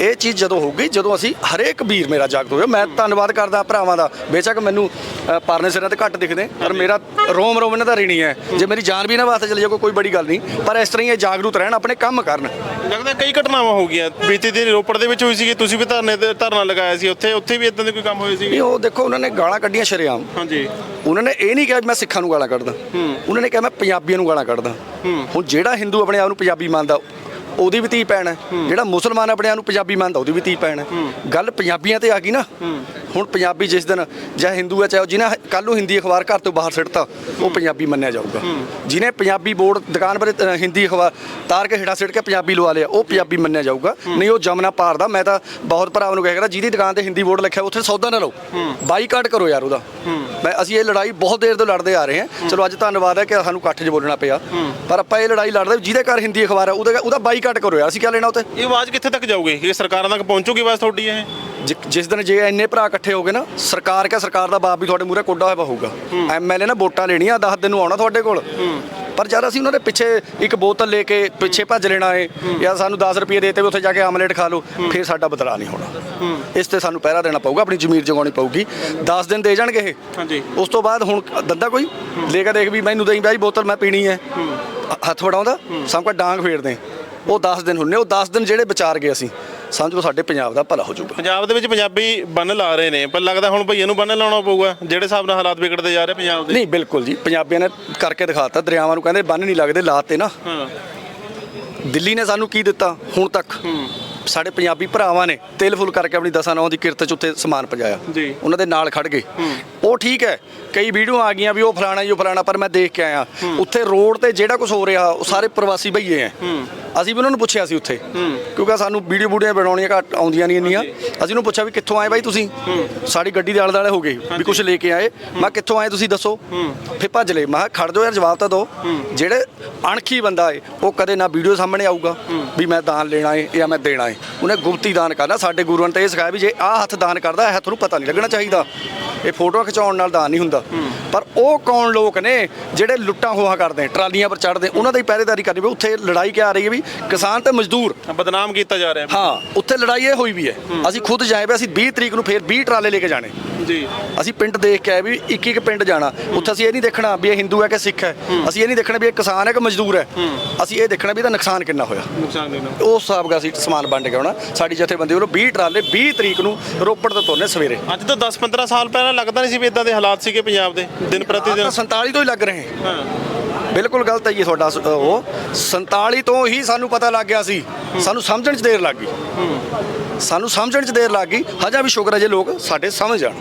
ਇਹ ਚੀਜ਼ ਜਦੋਂ ਹੋਊਗੀ ਜਦੋਂ ਅਸੀਂ ਹਰੇਕ ਵੀਰ ਮੇਰਾ ਜਾਗਦਾ ਹੋਇਆ ਮੈਂ ਧੰਨਵਾਦ ਕਰਦਾ ਭਰਾਵਾਂ ਦਾ। ਬੇਸ਼ੱਕ ਮੈਨੂੰ ਪਰਨੇ ਸਿਰਾਂ ਤੇ ਘੱਟ ਦਿਖਦੇ ਪਰ ਮੇਰਾ ਰੋਮ ਰੋਮ ਇਹਨਾਂ ਦਾ ਰਿਣੀ ਹੈ। ਜੇ ਮੇਰੀ ਜਾਨ ਵੀ ਇਹਨਾਂ ਵਾਸਤੇ ਚਲੇ ਜਾਏ ਕੋਈ ਬੜੀ ਗੱਲ ਨਹੀਂ। ਪਰ ਇਸ ਤਰ੍ਹਾਂ ਹੀ ਇਹ ਜਾਗਰੂਕ ਰਹਿਣ ਆਪਣੇ ਕੰਮ ਕਰਨ। ਲੱਗਦਾ ਕਈ ਘਟਨਾਵਾਂ ਹੋ ਗਈਆਂ। ਬੀਤੀ ਦਿਨ ਰੋਪੜ ਦੇ ਵਿੱਚ ਹੋਈ ਸੀਗੀ ਤੁਸੀਂ ਵੀ ਧਰਨੇ ਤੇ ਧਰਨਾ ਲਗਾਇਆ ਸੀ। ਉੱਥੇ ਉੱਥੇ ਵੀ ਇਦਾਂ ਦੇ ਕੋਈ ਕੰਮ ਹੋਏ ਸੀ ਨਹੀਂ ਉਹ ਦੇਖੋ ਉਹਨਾਂ ਨੇ ਗਾਲਾਂ ਕੱਢੀਆਂ ਸ਼ਰੇਆਮ। ਹਾਂਜੀ। ਉਹਨਾਂ ਨੇ ਇਹ ਨਹੀਂ ਕਿਹਾ ਵੀ ਮੈਂ ਸਿੱਖਾਂ ਨੂੰ ਗਾਲਾਂ ਕੱਢਦਾ। ਉਹਨਾਂ ਨੇ ਕਿਹਾ ਮੈਂ ਪੰਜਾਬੀਆਂ ਨੂੰ ਗਾਲਾਂ ਕੱਢਦਾ। ਹੁਣ ਜਿਹੜਾ ਹਿੰਦੂ ਆਪਣੇ ਆਪ ਨੂੰ ਪੰਜਾਬੀ ਮੰਨਦਾ ਉਹਦੀ ਵੀ ਧੀ ਭੈਣ ਹੈ। ਜਿਹੜਾ ਮੁਸਲਮਾਨ ਆਪਣੇ ਆਪ ਨੂੰ ਪੰਜਾਬੀ ਮੰਨਦਾ ਉਹਦੀ ਵੀ ਧੀ ਭੈਣ ਹੈ। ਗੱਲ ਪੰਜਾਬੀਆਂ ਤੇ ਆ ਗਈ ਨਾ। ਹੁਣ ਪੰਜਾਬੀ ਜਿਸ ਦਿਨ ਜਾਂ ਹਿੰਦੂ ਹੈ ਚਾਹੇ ਜਿਹਨੇ ਕੱਲ ਨੂੰ ਹਿੰਦੀ ਅਖਬਾਰ ਘਰ ਤੋਂ ਬਾਹਰ ਸਿੱਟਤਾ ਉਹ ਪੰਜਾਬੀ ਮੰਨਿਆ ਜਾਊਗਾ। ਜਿਹਨੇ ਪੰਜਾਬੀ ਬੋਰਡ ਦੁਕਾਨ ਪਰ ਹਿੰਦੀ ਅਖਬਾਰ ਤਾਰ ਕੇ ਹੇਠਾਂ ਸਿੱਟ ਕੇ ਪੰਜਾਬੀ ਲਵਾ ਲਿਆ ਉਹ ਪੰਜਾਬੀ ਮੰਨਿਆ ਜਾਊਗਾ। ਨਹੀਂ ਉਹ ਜਮਨਾ ਪਾਰ ਦਾ। ਮੈਂ ਤਾਂ ਬਹੁਤ ਭਰਾਵਾਂ ਨੂੰ ਕਹਿ ਜਿਹਦੀ ਦੁਕਾਨ ਤੇ ਹਿੰਦੀ ਬੋਰਡ ਲਿਖਿਆ ਉੱਥੇ ਸੌਦਾ ਨਾ ਲਓ। ਬਾਈਕਾਟ ਕਰੋ ਯਾਰ ਉਹਦਾ। ਮੈਂ ਅਸੀਂ ਇਹ ਲੜਾਈ ਬਹੁਤ ਦੇਰ ਤੋਂ ਲੜਦੇ ਆ ਰਹੇ ਹਾਂ। ਚਲੋ ਅੱਜ ਧੰਨਵਾਦ ਹੈ ਕਿ ਸਾਨੂੰ ਇਕੱਠ 'ਚ ਬੋਲਣਾ ਪਿਆ। ਪਰ ਆਪਾਂ ਇਹ ਲੜਾਈ ਲੜਦੇ ਜਿਹਦੇ ਘਰ ਹਿੰਦੀ ਅਖਬਾਰ ਹੈ ਉਹਦੇ ਉਹਦਾ ਬਾਈਕਾਟ ਕਰੋ ਯਾਰ ਅਸੀਂ ਕੀ ਲੈਣਾ ਉੱਤੇ ਇਹ ਆਵਾਜ਼ ਕਿੱਥੇ ਤੱਕ ਜਾਊਗੀ? ਇਹ ਸਰਕਾਰਾਂ ਤੱਕ ਪਹੁੰਚੂਗੀ ਆਵਾਜ਼ ਤੁਹਾਡੀ ਇਹ? ਜਿ- ਜਿਸ ਦਿਨ ਜੇ ਇੰਨੇ ਭਰਾ ਇਕੱਠੇ ਹੋ ਗਏ ਨਾ ਸਰਕਾਰ ਕਾ ਸਰਕਾਰ ਦਾ ਬਾਪ ਵੀ ਤੁਹਾਡੇ ਮੂਹਰੇ ਕੋਡਾ ਹੋਇਆ ਹੋਊਗਾ? ਐਮਐਲਏ ਨਾ ਵੋਟਾਂ ਲੈਣੀਆਂ 10 ਦਿਨ ਨੂੰ ਆਉਣਾ ਤੁਹਾਡੇ ਕੋਲ। ਪਰ ਜਦ ਅਸੀਂ ਉਹਨਾਂ ਦੇ ਪਿੱਛੇ ਇੱਕ ਬੋਤਲ ਲੈ ਕੇ ਪਿੱਛੇ ਭੱਜ ਲੈਣਾ ਏ ਜਾਂ ਸਾਨੂੰ 10 ਰੁਪਏ ਦੇਤੇ ਵੀ ਉੱਥੇ ਜਾ ਕੇ ਆਮਲੇਟ ਖਾ ਲਓ ਫਿਰ ਸਾਡਾ ਬਦਲਾ ਨਹੀਂ ਹੋਣਾ। ਇਸ ਤੇ ਸਾਨੂੰ ਪਹਿਰਾ ਦੇਣਾ ਪਊਗਾ ਆਪਣੀ ਜ਼ਮੀਰ ਜਗਾਉਣੀ ਪਊਗੀ। 10 ਦਿਨ ਦੇ ਜਾਣਗੇ ਇਹ। ਹਾਂਜੀ। ਉਸ ਤੋਂ ਬਾਅਦ ਹੁਣ ਦੰਦਾ ਕੋਈ? ਲੈ ਕੇ ਦੇਖ ਵੀ ਮੈਨੂੰ ਦੇਈ ਬਾਈ ਬੋਤਲ ਮੈਂ ਪੀਣੀ ਹੈ। ਹੱਥ ਵੜਾਉਂਦਾ? ਸਭ ਕੋ ਡਾਂਗ ਫੇੜਦੇ ਉਹ 10 ਦਿਨ ਹੁੰਨੇ ਉਹ 10 ਦਿਨ ਜਿਹੜੇ ਵਿਚਾਰ ਗਏ ਅਸੀਂ ਸਮਝੋ ਸਾਡੇ ਪੰਜਾਬ ਦਾ ਭਲਾ ਹੋ ਜਾਊਗਾ। ਪੰਜਾਬ ਦੇ ਵਿੱਚ ਪੰਜਾਬੀ ਬੰਨ ਲਾ ਰਹੇ ਨੇ ਪਰ ਲੱਗਦਾ ਹੁਣ ਭਈਏ ਨੂੰ ਬੰਨ ਲਾਉਣਾ ਪਊਗਾ ਜਿਹੜੇ ਹਿਸਾਬ ਨਾਲ ਹਾਲਾਤ ਵਿਗੜਦੇ ਜਾ ਰਹੇ ਪੰਜਾਬ ਦੇ। ਨਹੀਂ ਬਿਲਕੁਲ ਜੀ ਪੰਜਾਬੀਆਂ ਨੇ ਕਰਕੇ ਦਿਖਾਤਾ ਦਰਿਆਵਾਂ ਨੂੰ ਕਹਿੰਦੇ ਬੰਨ ਨਹੀਂ ਲੱਗਦੇ ਲਾਤੇ ਨਾ। ਹਾਂ। ਦਿੱਲੀ ਨੇ ਸਾਨੂੰ ਕੀ ਦਿੱਤਾ ਹੁਣ ਤੱਕ? ਸਾਡੇ ਪੰਜਾਬੀ ਭਰਾਵਾਂ ਨੇ ਤਿਲ ਫੁੱਲ ਕਰਕੇ ਆਪਣੀ ਦਸਾਂ ਨੌਂ ਦੀ ਕਿਰਤ ਚ ਉੱਥੇ ਸਮਾਨ ਪਹੁੰਚਾਇਆ ਜੀ। ਉਹਨਾਂ ਦੇ ਨਾਲ ਖੜ ਗਏ। ਉਹ ਠੀਕ ਹੈ ਕਈ ਵੀਡੀਓ ਆ ਗਈਆਂ ਵੀ ਉਹ ਫਲਾਣਾ ਜੀ ਉਹ ਫਲਾਣਾ ਪਰ ਮੈਂ ਦੇਖ ਕੇ ਆਇਆ। ਉੱਥੇ ਰੋਡ ਤੇ ਜਿਹੜਾ ਕੁਝ ਹੋ ਰਿਹਾ ਉਹ ਸਾਰੇ ਪ੍ਰਵਾਸੀ ਭਈਏ ਆ ਅਸੀਂ ਵੀ ਉਹਨਾਂ ਨੂੰ ਪੁੱਛਿਆ ਸੀ ਉੱਥੇ। ਕਿਉਂਕਿ ਸਾਨੂੰ ਵੀਡੀਓ ਬੂਡੀਆਂ ਬਣਾਉਣੀਆਂ ਘੱਟ ਆਉਂਦੀਆਂ ਨਹੀਂ ਇੰਨੀਆਂ। ਅਸੀਂ ਉਹਨੂੰ ਪੁੱਛਿਆ ਵੀ ਕਿੱਥੋਂ ਆਏ ਬਾਈ ਤੁਸੀਂ? ਸਾਡੀ ਗੱਡੀ ਦੇ ਆਲੇ ਦੁਆਲੇ ਹੋ ਗਏ ਵੀ ਕੁਝ ਲੈ ਕੇ ਆਏ। ਮੈਂ ਕਿੱਥੋਂ ਆਏ ਤੁਸੀਂ ਦੱਸੋ? ਫਿਰ ਭੱਜ ਲਏ। ਮੈਂ ਖੜ ਜਾਓ ਯਾਰ ਜਵਾਬ ਤਾਂ ਦਿਓ। ਜਿਹੜੇ ਅਣਖੀ ਬੰਦਾ ਏ ਉਹ ਕਦੇ ਨਾ ਵੀਡੀਓ ਸਾਹਮਣੇ ਆਊਗਾ ਵੀ ਮੈਂ ਦਾਨ ਲੈਣਾ ਏ ਜਾਂ ਮੈਂ ਦੇਣਾ ਏ। ਉਹਨੇ ਗੁਪਤੀ ਦਾਨ ਕਰਨਾ। ਸਾਡੇ ਗੁਰੂਆਂ ਨੇ ਤਾਂ ਇਹ ਸਿਖਾਇਆ ਵੀ ਜੇ ਆਹ ਹੱਥ ਦਾਨ ਕਰਦਾ ਇਹ ਹੱਥ ਨੂੰ ਪਤਾ ਨਹੀਂ ਲੱਗਣਾ ਚਾਹੀਦਾ। ਇਹ ਫੋਟੋ ਖਿਚਾਉਣ ਨਾਲ ਦਾਨ ਨਹੀਂ ਹੁੰਦਾ। ਪਰ ਉਹ ਕੌਣ ਲੋਕ ਨੇ ਜਿਹੜੇ ਲੁੱਟਾਂ ਹੋਆ ਕਰਦੇ ਟਰਾਲੀਆਂ ਪਰ ਚੜਦੇ ਉਹਨਾਂ ਦੀ ਪਹਿਰੇਦਾਰੀ ਕਰਨੀ ਵੀ ਉੱਥੇ ਲੜਾਈ ਕਿਆ ਆ ਰਹੀ ਹੈ ਵੀ ਕਿਸਾਨ ਤੇ ਮਜ਼ਦੂਰ। ਬਦਨਾਮ ਕੀਤਾ ਜਾ ਰਿਹਾ ਹਾਂ। ਉੱਥੇ ਲੜਾਈ ਇਹ ਹੋਈ ਵੀ ਹੈ। ਅਸੀਂ ਖੁਦ ਜਾਏ ਵੀ ਅਸੀਂ 20 ਤਰੀਕ ਨੂੰ ਫੇਰ 20 ਟਰਾਲੇ ਲੈ ਕੇ ਜਾਣੇ। ਜੀ। ਅਸੀਂ ਪਿੰਡ ਦੇਖ ਕੇ ਆਏ ਵੀ ਇੱਕ ਇੱਕ ਪਿੰਡ ਜਾਣਾ। ਉੱਥੇ ਅਸੀਂ ਇਹ ਨਹੀਂ ਦੇਖਣਾ ਵੀ ਇਹ ਹਿੰਦੂ ਹੈ ਕਿ ਸਿੱਖ ਹੈ। ਅਸੀਂ ਇਹ ਨਹੀਂ ਦੇਖਣਾ ਵੀ ਇਹ ਕਿਸਾਨ ਹੈ ਕਿ ਮਜ਼ਦੂਰ ਹੈ। ਅਸੀਂ ਇਹ ਦੇਖਣਾ ਵੀ ਇਹਦਾ ਨੁਕਸਾਨ ਕਿੰਨਾ ਹੋਇਆ। ਨੁਕਸਾਨ ਦੇਣਾ ਉਸ ਹਿਸਾਬ ਦਾ ਅਸੀਂ ਸਮਾਨ ਵੰਡ ਕੇ ਆਉਣਾ। ਸਾਡੀ ਜਥੇਬੰਦੀ ਵੱਲੋਂ 20 ਟਰਾਲੇ 20 ਤਰੀਕ ਨੂੰ ਰੋਪੜ ਤੋਂ ਤੋਰਨੇ ਸਵੇਰੇ। ਅੱਜ ਤੋਂ 10-15 ਸਾਲ ਪਹਿਲਾਂ ਲੱਗਦਾ ਨਹੀਂ ਸੀ ਵੀ ਇਦਾਂ ਦੇ ਹਾਲਾਤ ਸੀਗੇ ਪੰਜਾਬ ਦੇ ਦਿਨ ਪ੍ਰਤੀ ਦਿਨ। ਤਾਂ 47 ਤੋਂ ਹੀ ਲੱਗ ਰਹੇ। ਹਾਂ। ਬਿਲਕੁਲ ਗਲਤ ਹੈ ਜੀ ਤੁਹਾਡਾ ਸ- ਉਹ। 47 ਤੋਂ ਹੀ ਸਾਨੂੰ ਪਤਾ ਲੱਗ ਗਿਆ ਸੀ। ਸਾਨੂੰ ਸਮਝਣ 'ਚ ਦੇਰ ਲੱਗ ਗਈ। ਸਾਨੂੰ ਸਮਝਣ 'ਚ ਦੇਰ ਲੱਗ ਗਈ। ਹਜਾ ਵੀ ਸ਼ੁਕਰ ਹੈ ਜੇ ਲੋਕ ਸਾਡੇ ਸਮਝ ਜਾਣ।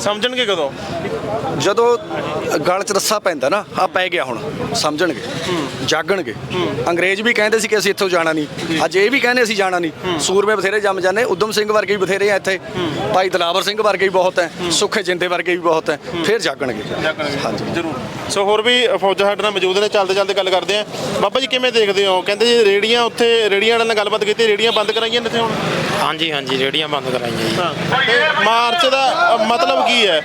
ਸਮਝਣਗੇ ਕਦੋਂ? ਜਦੋਂ ਗਲ 'ਚ ਰੱਸਾ ਪੈਂਦਾ ਨਾ ਆ ਪੈ ਗਿਆ ਹੁਣ। ਸਮਝਣਗੇ। ਜਾਗਣਗੇ। ਅੰਗਰੇਜ਼ ਵੀ ਕਹਿੰਦੇ ਸੀ ਕਿ ਅਸੀਂ ਇੱਥੋਂ ਜਾਣਾ ਨਹੀਂ। ਅੱਜ ਇਹ ਵੀ ਕਹਿੰਦੇ ਅਸੀਂ ਜਾਣਾ ਨਹੀਂ। ਸੂਰਮੇ ਬਥੇਰੇ ਜੰਮ ਜਾਂਦੇ। ਉਦਮ ਸਿੰਘ ਵਰਗੇ ਵੀ ਬਥੇਰੇ ਆ ਇੱਥੇ। ਭਾਈ ਦਲਾਵਰ ਸਿੰਘ ਵਰਗੇ ਵੀ ਬਹੁਤ ਹੈ। ਸੁੱਖੇ ਜਿੰਦੇ ਵਰਗੇ ਵੀ ਬਹੁਤ ਹੈ। ਫਿਰ ਜਾਗਣਗੇ। ਹਾਂਜੀ। ਜ਼ਰੂਰ। ਸੋ ਹੋਰ ਵੀ ਫੌਜਾਂ ਸਾਡੇ ਨਾਲ ਮੌਜੂਦ ਨੇ। ਚੱਲਦੇ ਚੱਲਦੇ ਗੱਲ ਕਰਦੇ ਆ। ਬਾਬਾ ਜੀ ਕਿਵੇਂ ਦੇਖਦੇ ਹੋ? ਕਹਿੰਦੇ ਜੀ ਰੇੜੀਆਂ ਉੱਥੇ ਰੇੜੀਆਂ ਵਾਲਿਆਂ ਨਾਲ ਗੱਲਬਾਤ ਕੀਤੀ ਰੇੜੀਆਂ ਬੰਦ ਕਰਾਈਆਂ ਨੇ ਇੱਥੇ ਹੁਣ? ਹਾਂਜੀ ਹਾਂਜੀ ਰੇੜੀਆਂ ਬੰਦ ਕਰਾਈਆਂ ਜੀ। ਤੇ ਮਾਰਚ ਦਾ ਅ, ਮਤਲਬ ਕੀ ਹੈ?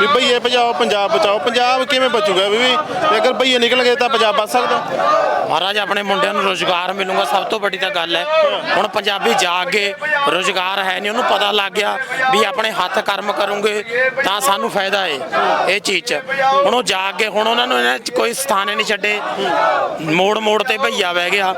ਵੀ ਭਈਏ ਭਜਾਓ ਪੰਜਾਬ ਬਚਾਓ। ਪੰਜਾਬ ਕਿਵੇਂ ਬਚੂਗਾ ਵੀ ਵੀ ਅਗਰ ਭਈਏ ਨਿਕਲ ਗਏ ਤਾਂ ਪੰਜਾਬ ਬਚ ਸਕਦਾ? ਮਹਾਰਾਜ ਆਪਣੇ ਮੁੰਡਿਆਂ ਨੂੰ ਰੋਜ਼ਗਾਰ ਮਿਲੂਗਾ ਸਭ ਤੋਂ ਵੱਡੀ ਤਾਂ ਗੱਲ ਹੈ। ਹੁਣ ਪੰਜਾਬੀ ਜਾਗ ਗਏ ਰੋਜ਼ਗਾਰ ਹੈ ਨਹੀਂ ਉਹਨੂੰ ਪਤਾ ਲੱਗ ਗਿਆ ਵੀ ਆਪਣੇ ਹੱਥ ਕਰਮ ਕਰੂੰਗੇ ਤਾਂ ਸਾਨੂੰ ਫਾਇਦਾ ਹੈ ਇਹ ਚੀਜ਼ 'ਚ। ਹੁਣ ਉਹ ਜਾਗ ਗਏ ਹੁਣ ਉਹਨਾਂ ਨੂੰ ਇਹਨਾਂ 'ਚ ਕੋਈ ਸਥਾਨ ਹੀ ਨਹੀਂ ਛੱਡੇ। ਮੋੜ ਮੋੜ ਤੇ ਭਈਆ ਬਹਿ ਗਿਆ।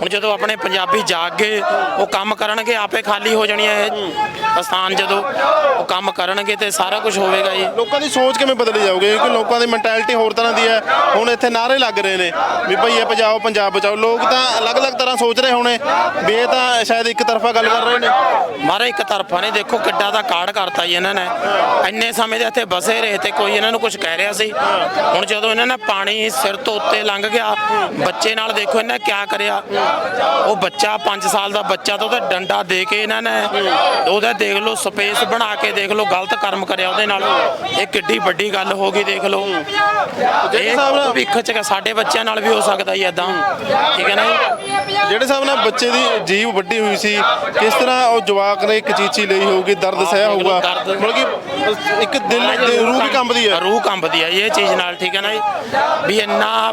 ਹੁਣ ਜਦੋਂ ਆਪਣੇ ਪੰਜਾਬੀ ਜਾਗ ਗਏ ਉਹ ਕੰਮ ਕਰਨਗੇ ਆਪੇ ਖਾਲੀ ਹੋ ਜਾਣੀਆਂ ਇਹ ਸਥਾਨ ਜਦੋਂ ਉਹ ਕੰਮ ਕਰਨਗੇ ਤੇ ਸਾਰਾ ਕੁਝ ਹੋਵੇਗਾ ਜੀ। ਲੋਕਾਂ ਦੀ ਸੋਚ ਕਿਵੇਂ ਬਦਲੀ ਜਾਊਗੀ? ਕਿਉਂਕਿ ਲੋਕਾਂ ਦੀ ਮੈਂਟੈਲਿਟੀ ਹੋਰ ਤਰ੍ਹਾਂ ਦੀ ਹੈ। ਹੁਣ ਇੱਥੇ ਨਾਰੇ ਲੱਗ ਰਹੇ ਨੇ ਵੀ ਭਈਏ ਭਜਾਓ ਪੰਜਾਬ ਬਚਾਓ। ਲੋਕ ਤਾਂ ਅਲੱਗ-ਅਲੱਗ ਤਰ੍ਹਾਂ ਸੋਚ ਰਹੇ ਹੋਣੇ। ਵੀ ਇਹ ਤਾਂ ਸ਼ਾਇਦ ਇੱਕ ਤਰਫਾ ਗੱਲ ਕਰ ਰਹੇ ਨੇ। ਮਾਰੇ ਇੱਕ ਤਰਫਾ ਨੇ। ਦੇਖੋ ਕਿੱਡਾ ਦਾ ਕਾਰਡ ਕਰਤਾ ਜੀ ਇਹਨਾਂ ਨੇ। ਇੰਨੇ ਸਮੇਂ ਦੇ ਇੱਥੇ ਬਸੇ ਰਹੇ ਤੇ ਕੋਈ ਇਹਨਾਂ ਨੂੰ ਕੁਝ ਕਹਿ ਰਿਹਾ ਸੀ। ਹੁਣ ਜਦੋਂ ਇਹਨਾਂ ਨੇ ਪਾਣੀ ਸਿਰ ਤੋਂ ਉੱਤੇ ਲੰਘ ਗਿਆ। ਬੱਚੇ ਨਾਲ ਦੇਖੋ ਇਹਨਾਂ ਕਿਆ ਕਰਿਆ। ਉਹ ਬੱਚਾ 5 ਸਾਲ ਦਾ ਬੱਚਾ ਤਾਂ ਉਹਦਾ ਡੰਡਾ ਦੇ ਕੇ ਇਹਨਾਂ ਨੇ ਉਹਦਾ ਦੇਖ ਲਓ ਸਪੇਸ ਬਣਾ ਕੇ ਦੇਖ ਲਓ ਗਲਤ ਕਰਮ ਕਰਿਆ ਉਹਦੇ ਨਾਲ। ਇਹ ਕਿੱਡੀ ਵੱਡੀ ਗੱਲ ਹੋ ਗਈ ਦੇਖ ਲਓ। ਇਹ ਹਿਸਾਬ ਨਾਲ- ਭਵਿੱਖ ਚ ਸਾਡੇ ਬੱਚਿਆਂ ਨਾਲ ਵੀ ਹੋ ਸਕਦਾ ਜੀ ਇਦਾਂ ਠੀਕ ਹੈ ਨਾ ਜਿਹੜੇ ਹਿਸਾਬ ਨਾਲ ਬੱਚੇ ਦੀ ਜੀਵ ਵੱਡੀ ਹੋਈ ਸੀ ਕਿਸ ਤਰ੍ਹਾਂ ਉਹ ਜਵਾਕ ਨੇ ਇੱਕ ਚੀਚੀ ਲਈ ਹੋਊਗੀ ਦਰਦ ਲਓ, ਹੋਊਗਾ। ਮਤਲਬ ਕਿ ਇੱਕ ਦਿਲ ਦੀ ਰੂਹ ਵੀ ਕੰਬਦੀ ਹੈ। ਰੂਹ ਕੰਬਦੀ ਹੈ ਇਹ ਚੀਜ਼ ਨਾਲ ਠੀਕ ਹੈ ਨਾ ਵੀ ਇੰਨਾ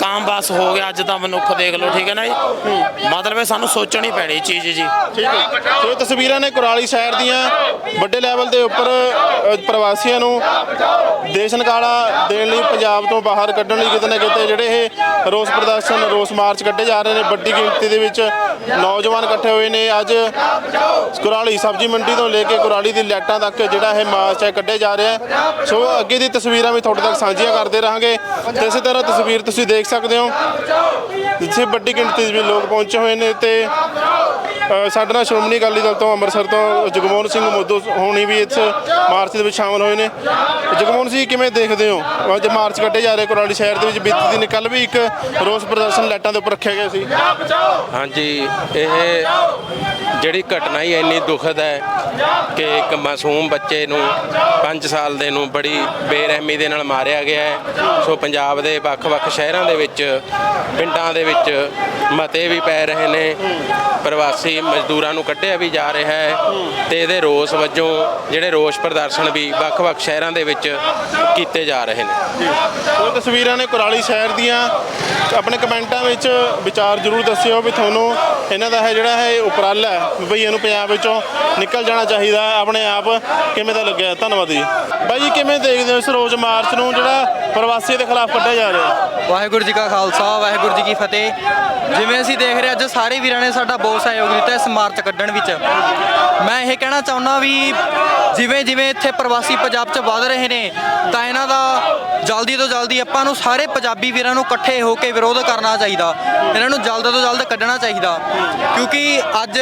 ਕਾਮਬਾਸ ਹੋ ਗਿਆ ਅੱਜ ਤਾਂ ਮਨੁੱਖ ਦੇਖ ਲਓ ਠੀਕ ਹੈ ਨਾ ਜੀ? ਮਤਲਬ ਇਹ ਸਾਨੂੰ ਸੋਚਣੀ ਪੈਣੀ ਚੀਜ਼ ਜੀ। ਠੀਕ ਹੈ। ਸੋ ਇਹ ਤਸਵੀਰਾਂ ਨੇ ਕੁਰਾਲੀ ਸ਼ਹਿਰ ਦੀਆਂ ਵੱਡੇ ਲੈਵਲ ਦੇ ਉੱਪਰ ਅ, ਪ੍ਰਵਾਸੀਆਂ ਨੂੰ ਦੇਸ਼ ਨਿਕਾਲਾ ਦੇਣ ਲਈ ਪੰਜਾਬ ਤੋਂ ਬਾਹਰ ਕੱਢਣ ਲਈ ਕਿਤੇ ਨਾ ਕਿਤੇ ਜਿਹੜੇ ਇਹ ਰੋਸ ਪ੍ਰਦਰਸ਼ਨ ਰੋਸ ਮਾਰਚ ਕੱਢੇ ਜਾ ਰਹੇ ਨੇ ਵੱਡੀ ਗਿਣਤੀ ਦੇ ਵਿੱਚ ਨੌਜਵਾਨ ਇਕੱਠੇ ਹੋਏ ਨੇ। ਅੱਜ ਕੁਰਾਲੀ ਸਬਜ਼ੀ ਮੰਡੀ ਤੋਂ ਲੈ ਕੇ ਕੁਰਾਲੀ ਦੀ ਲਾਈਟਾਂ ਤੱਕ ਜਿਹੜਾ ਇਹ ਮਾਰਚ ਹੈ ਕੱਢਿਆ ਜਾ ਰਿਹਾ ਹੈ। ਸੋ ਅੱਗੇ ਦੀ ਤਸਵੀਰਾਂ ਵੀ ਤੁਹਾਡੇ ਤੱਕ ਸਾਂਝੀਆਂ ਕਰਦੇ ਰਹਾਂਗੇ। ਤੇ ਇਸੇ ਤਰ੍ਹਾਂ ਤਸਵੀਰਾਂ ਤਸਵੀਰ ਤੁਸੀਂ ਦੇਖ ਸਕਦੇ ਹੋ। ਜਿੱਥੇ ਵੱਡੀ ਗਿਣਤੀ ਵਿੱਚ ਲੋਕ ਪਹੁੰਚੇ ਹੋਏ ਨੇ ਤੇ ਸਾਡੇ ਨਾਲ ਸ਼੍ਰੋਮਣੀ ਅਕਾਲੀ ਦਲ ਤੋਂ ਅੰਮ੍ਰਿਤਸਰ ਤੋਂ ਜਗਮੋਹਨ ਸਿੰਘ ਮੋਦੋ ਹੋਣੀ ਵੀ ਇਸ ਮਾਰਚ ਦੇ ਵਿੱਚ ਸ਼ਾਮਲ ਹੋਏ ਨੇ। ਜਗਮੋਹਨ ਸਿੰਘ ਕਿਵੇਂ ਦੇਖਦੇ ਹੋ? ਅੱਜ ਮਾਰਚ ਕੱਢੇ ਜਾ ਰਹੇ ਕੁਰਾਲੀ ਸ਼ਹਿਰ ਦੇ ਵਿੱਚ, ਬੀਤੀ ਦਿਨ ਕੱਲ ਵੀ ਇੱਕ ਰੋਸ ਪ੍ਰਦਰਸ਼ਨ ਲਾਈਟਾਂ ਦੇ ਉੱਪਰ ਰੱਖਿਆ ਗਿਆ ਸੀ। ਹਾਂਜੀ, ਇਹ ਜਿਹੜੀ ਘਟਨਾ ਹੀ ਇੰਨੀ ਦੁਖਦ ਹੈ ਕਿ ਇੱਕ ਮਾਸੂਮ ਬੱਚੇ ਨੂੰ 5 ਸਾਲ ਦੇ ਨੂੰ ਬੜੀ ਬੇਰਹਿਮੀ ਦੇ ਨਾਲ ਮਾਰਿਆ ਗਿਆ ਹੈ। ਸੋ ਪੰਜਾਬ ਦੇ ਵੱਖ-ਵੱਖ ਸ਼ਹਿਰਾਂ ਦੇ ਵਿੱਚ, ਪਿੰਡਾਂ ਦੇ ਵਿੱਚ ਮਤੇ ਵੀ ਪੈ ਰਹੇ ਨੇ। ਪ੍ਰਵਾਸੀ ਮਜ਼ਦੂਰਾਂ ਨੂੰ ਕੱਢਿਆ ਵੀ ਜਾ ਰਿਹਾ ਹੈ ਤੇ ਇਹਦੇ ਰੋਸ ਵਜੋਂ ਜਿਹੜੇ ਰੋਸ ਪ੍ਰਦਰਸ਼ਨ ਵੀ ਵੱਖ-ਵੱਖ ਸ਼ਹਿਰਾਂ ਦੇ ਵਿੱਚ ਕੀਤੇ ਜਾ ਰਹੇ ਨੇ। ਉਹ ਤਸਵੀਰਾਂ ਨੇ ਕੁਰਾਲੀ ਸ਼ਹਿਰ ਦੀਆਂ। ਆਪਣੇ ਕਮੈਂਟਾਂ ਵਿੱਚ ਵਿਚਾਰ ਜ਼ਰੂਰ ਦੱਸਿਓ ਵੀ ਤੁਹਾਨੂੰ ਇਹਨਾਂ ਦਾ ਹੈ ਜਿਹੜਾ ਹੈ ਉਪਰਾਲਾ ਹੈ ਬਈ ਇਹਨੂੰ ਪੰਜਾਬ ਵਿੱਚੋਂ ਨਿਕਲ ਜਾਣਾ ਚਾਹੀਦਾ ਆਪਣੇ ਆਪ ਕਿਵੇਂ ਦਾ ਲੱਗਿਆ? ਧੰਨਵਾਦ ਜੀ। ਬਾਈ ਜੀ, ਕਿਵੇਂ ਦੇਖਦੇ ਹੋ ਇਸ ਰੋਜ਼ ਮਾਰਚ ਨੂੰ ਜਿਹੜਾ ਪ੍ਰਵਾਸੀ ਦੇ ਖਿਲਾਫ ਕੱਢਿਆ ਜਾ ਰਿਹਾ? ਵਾਹਿਗੁਰੂ ਜੀ ਕਾ ਖਾਲਸਾ, ਵਾਹਿਗੁਰੂ ਜੀ ਕੀ ਫਤਿਹ। ਜਿਵੇਂ ਅਸੀਂ ਦੇਖ ਰਹੇ ਅੱਜ ਸਾਰੇ ਵੀਰਾਂ ਨੇ ਸਾਡਾ ਬਹੁਤ ਸਹਿਯੋਗ ਦਿੱਤਾ ਇਸ ਮਾਰਚ ਕੱਢਣ ਵਿੱਚ। ਮੈਂ ਇਹ ਕਹਿਣਾ ਚਾਹੁੰਦਾ ਵੀ ਜਿਵੇਂ ਜਿਵੇਂ ਇੱਥੇ ਪ੍ਰਵਾਸੀ ਪੰਜਾਬ 'ਚ ਵੱਧ ਰਹੇ ਨੇ, ਤਾਂ ਇਹਨਾਂ ਦਾ ਜਲਦੀ ਤੋਂ ਜਲਦੀ ਆਪਾਂ ਨੂੰ ਸਾਰੇ ਪੰਜਾਬੀ ਵੀਰਾਂ ਨੂੰ ਇਕੱਠੇ ਹੋ ਕੇ ਵਿਰੋਧ ਕਰਨਾ ਚਾਹੀਦਾ। ਇਹਨਾਂ ਨੂੰ ਜਲਦ ਤੋਂ ਜਲਦ ਕੱਢਣਾ ਚਾਹੀਦਾ। ਕਿਉਂਕਿ ਅੱਜ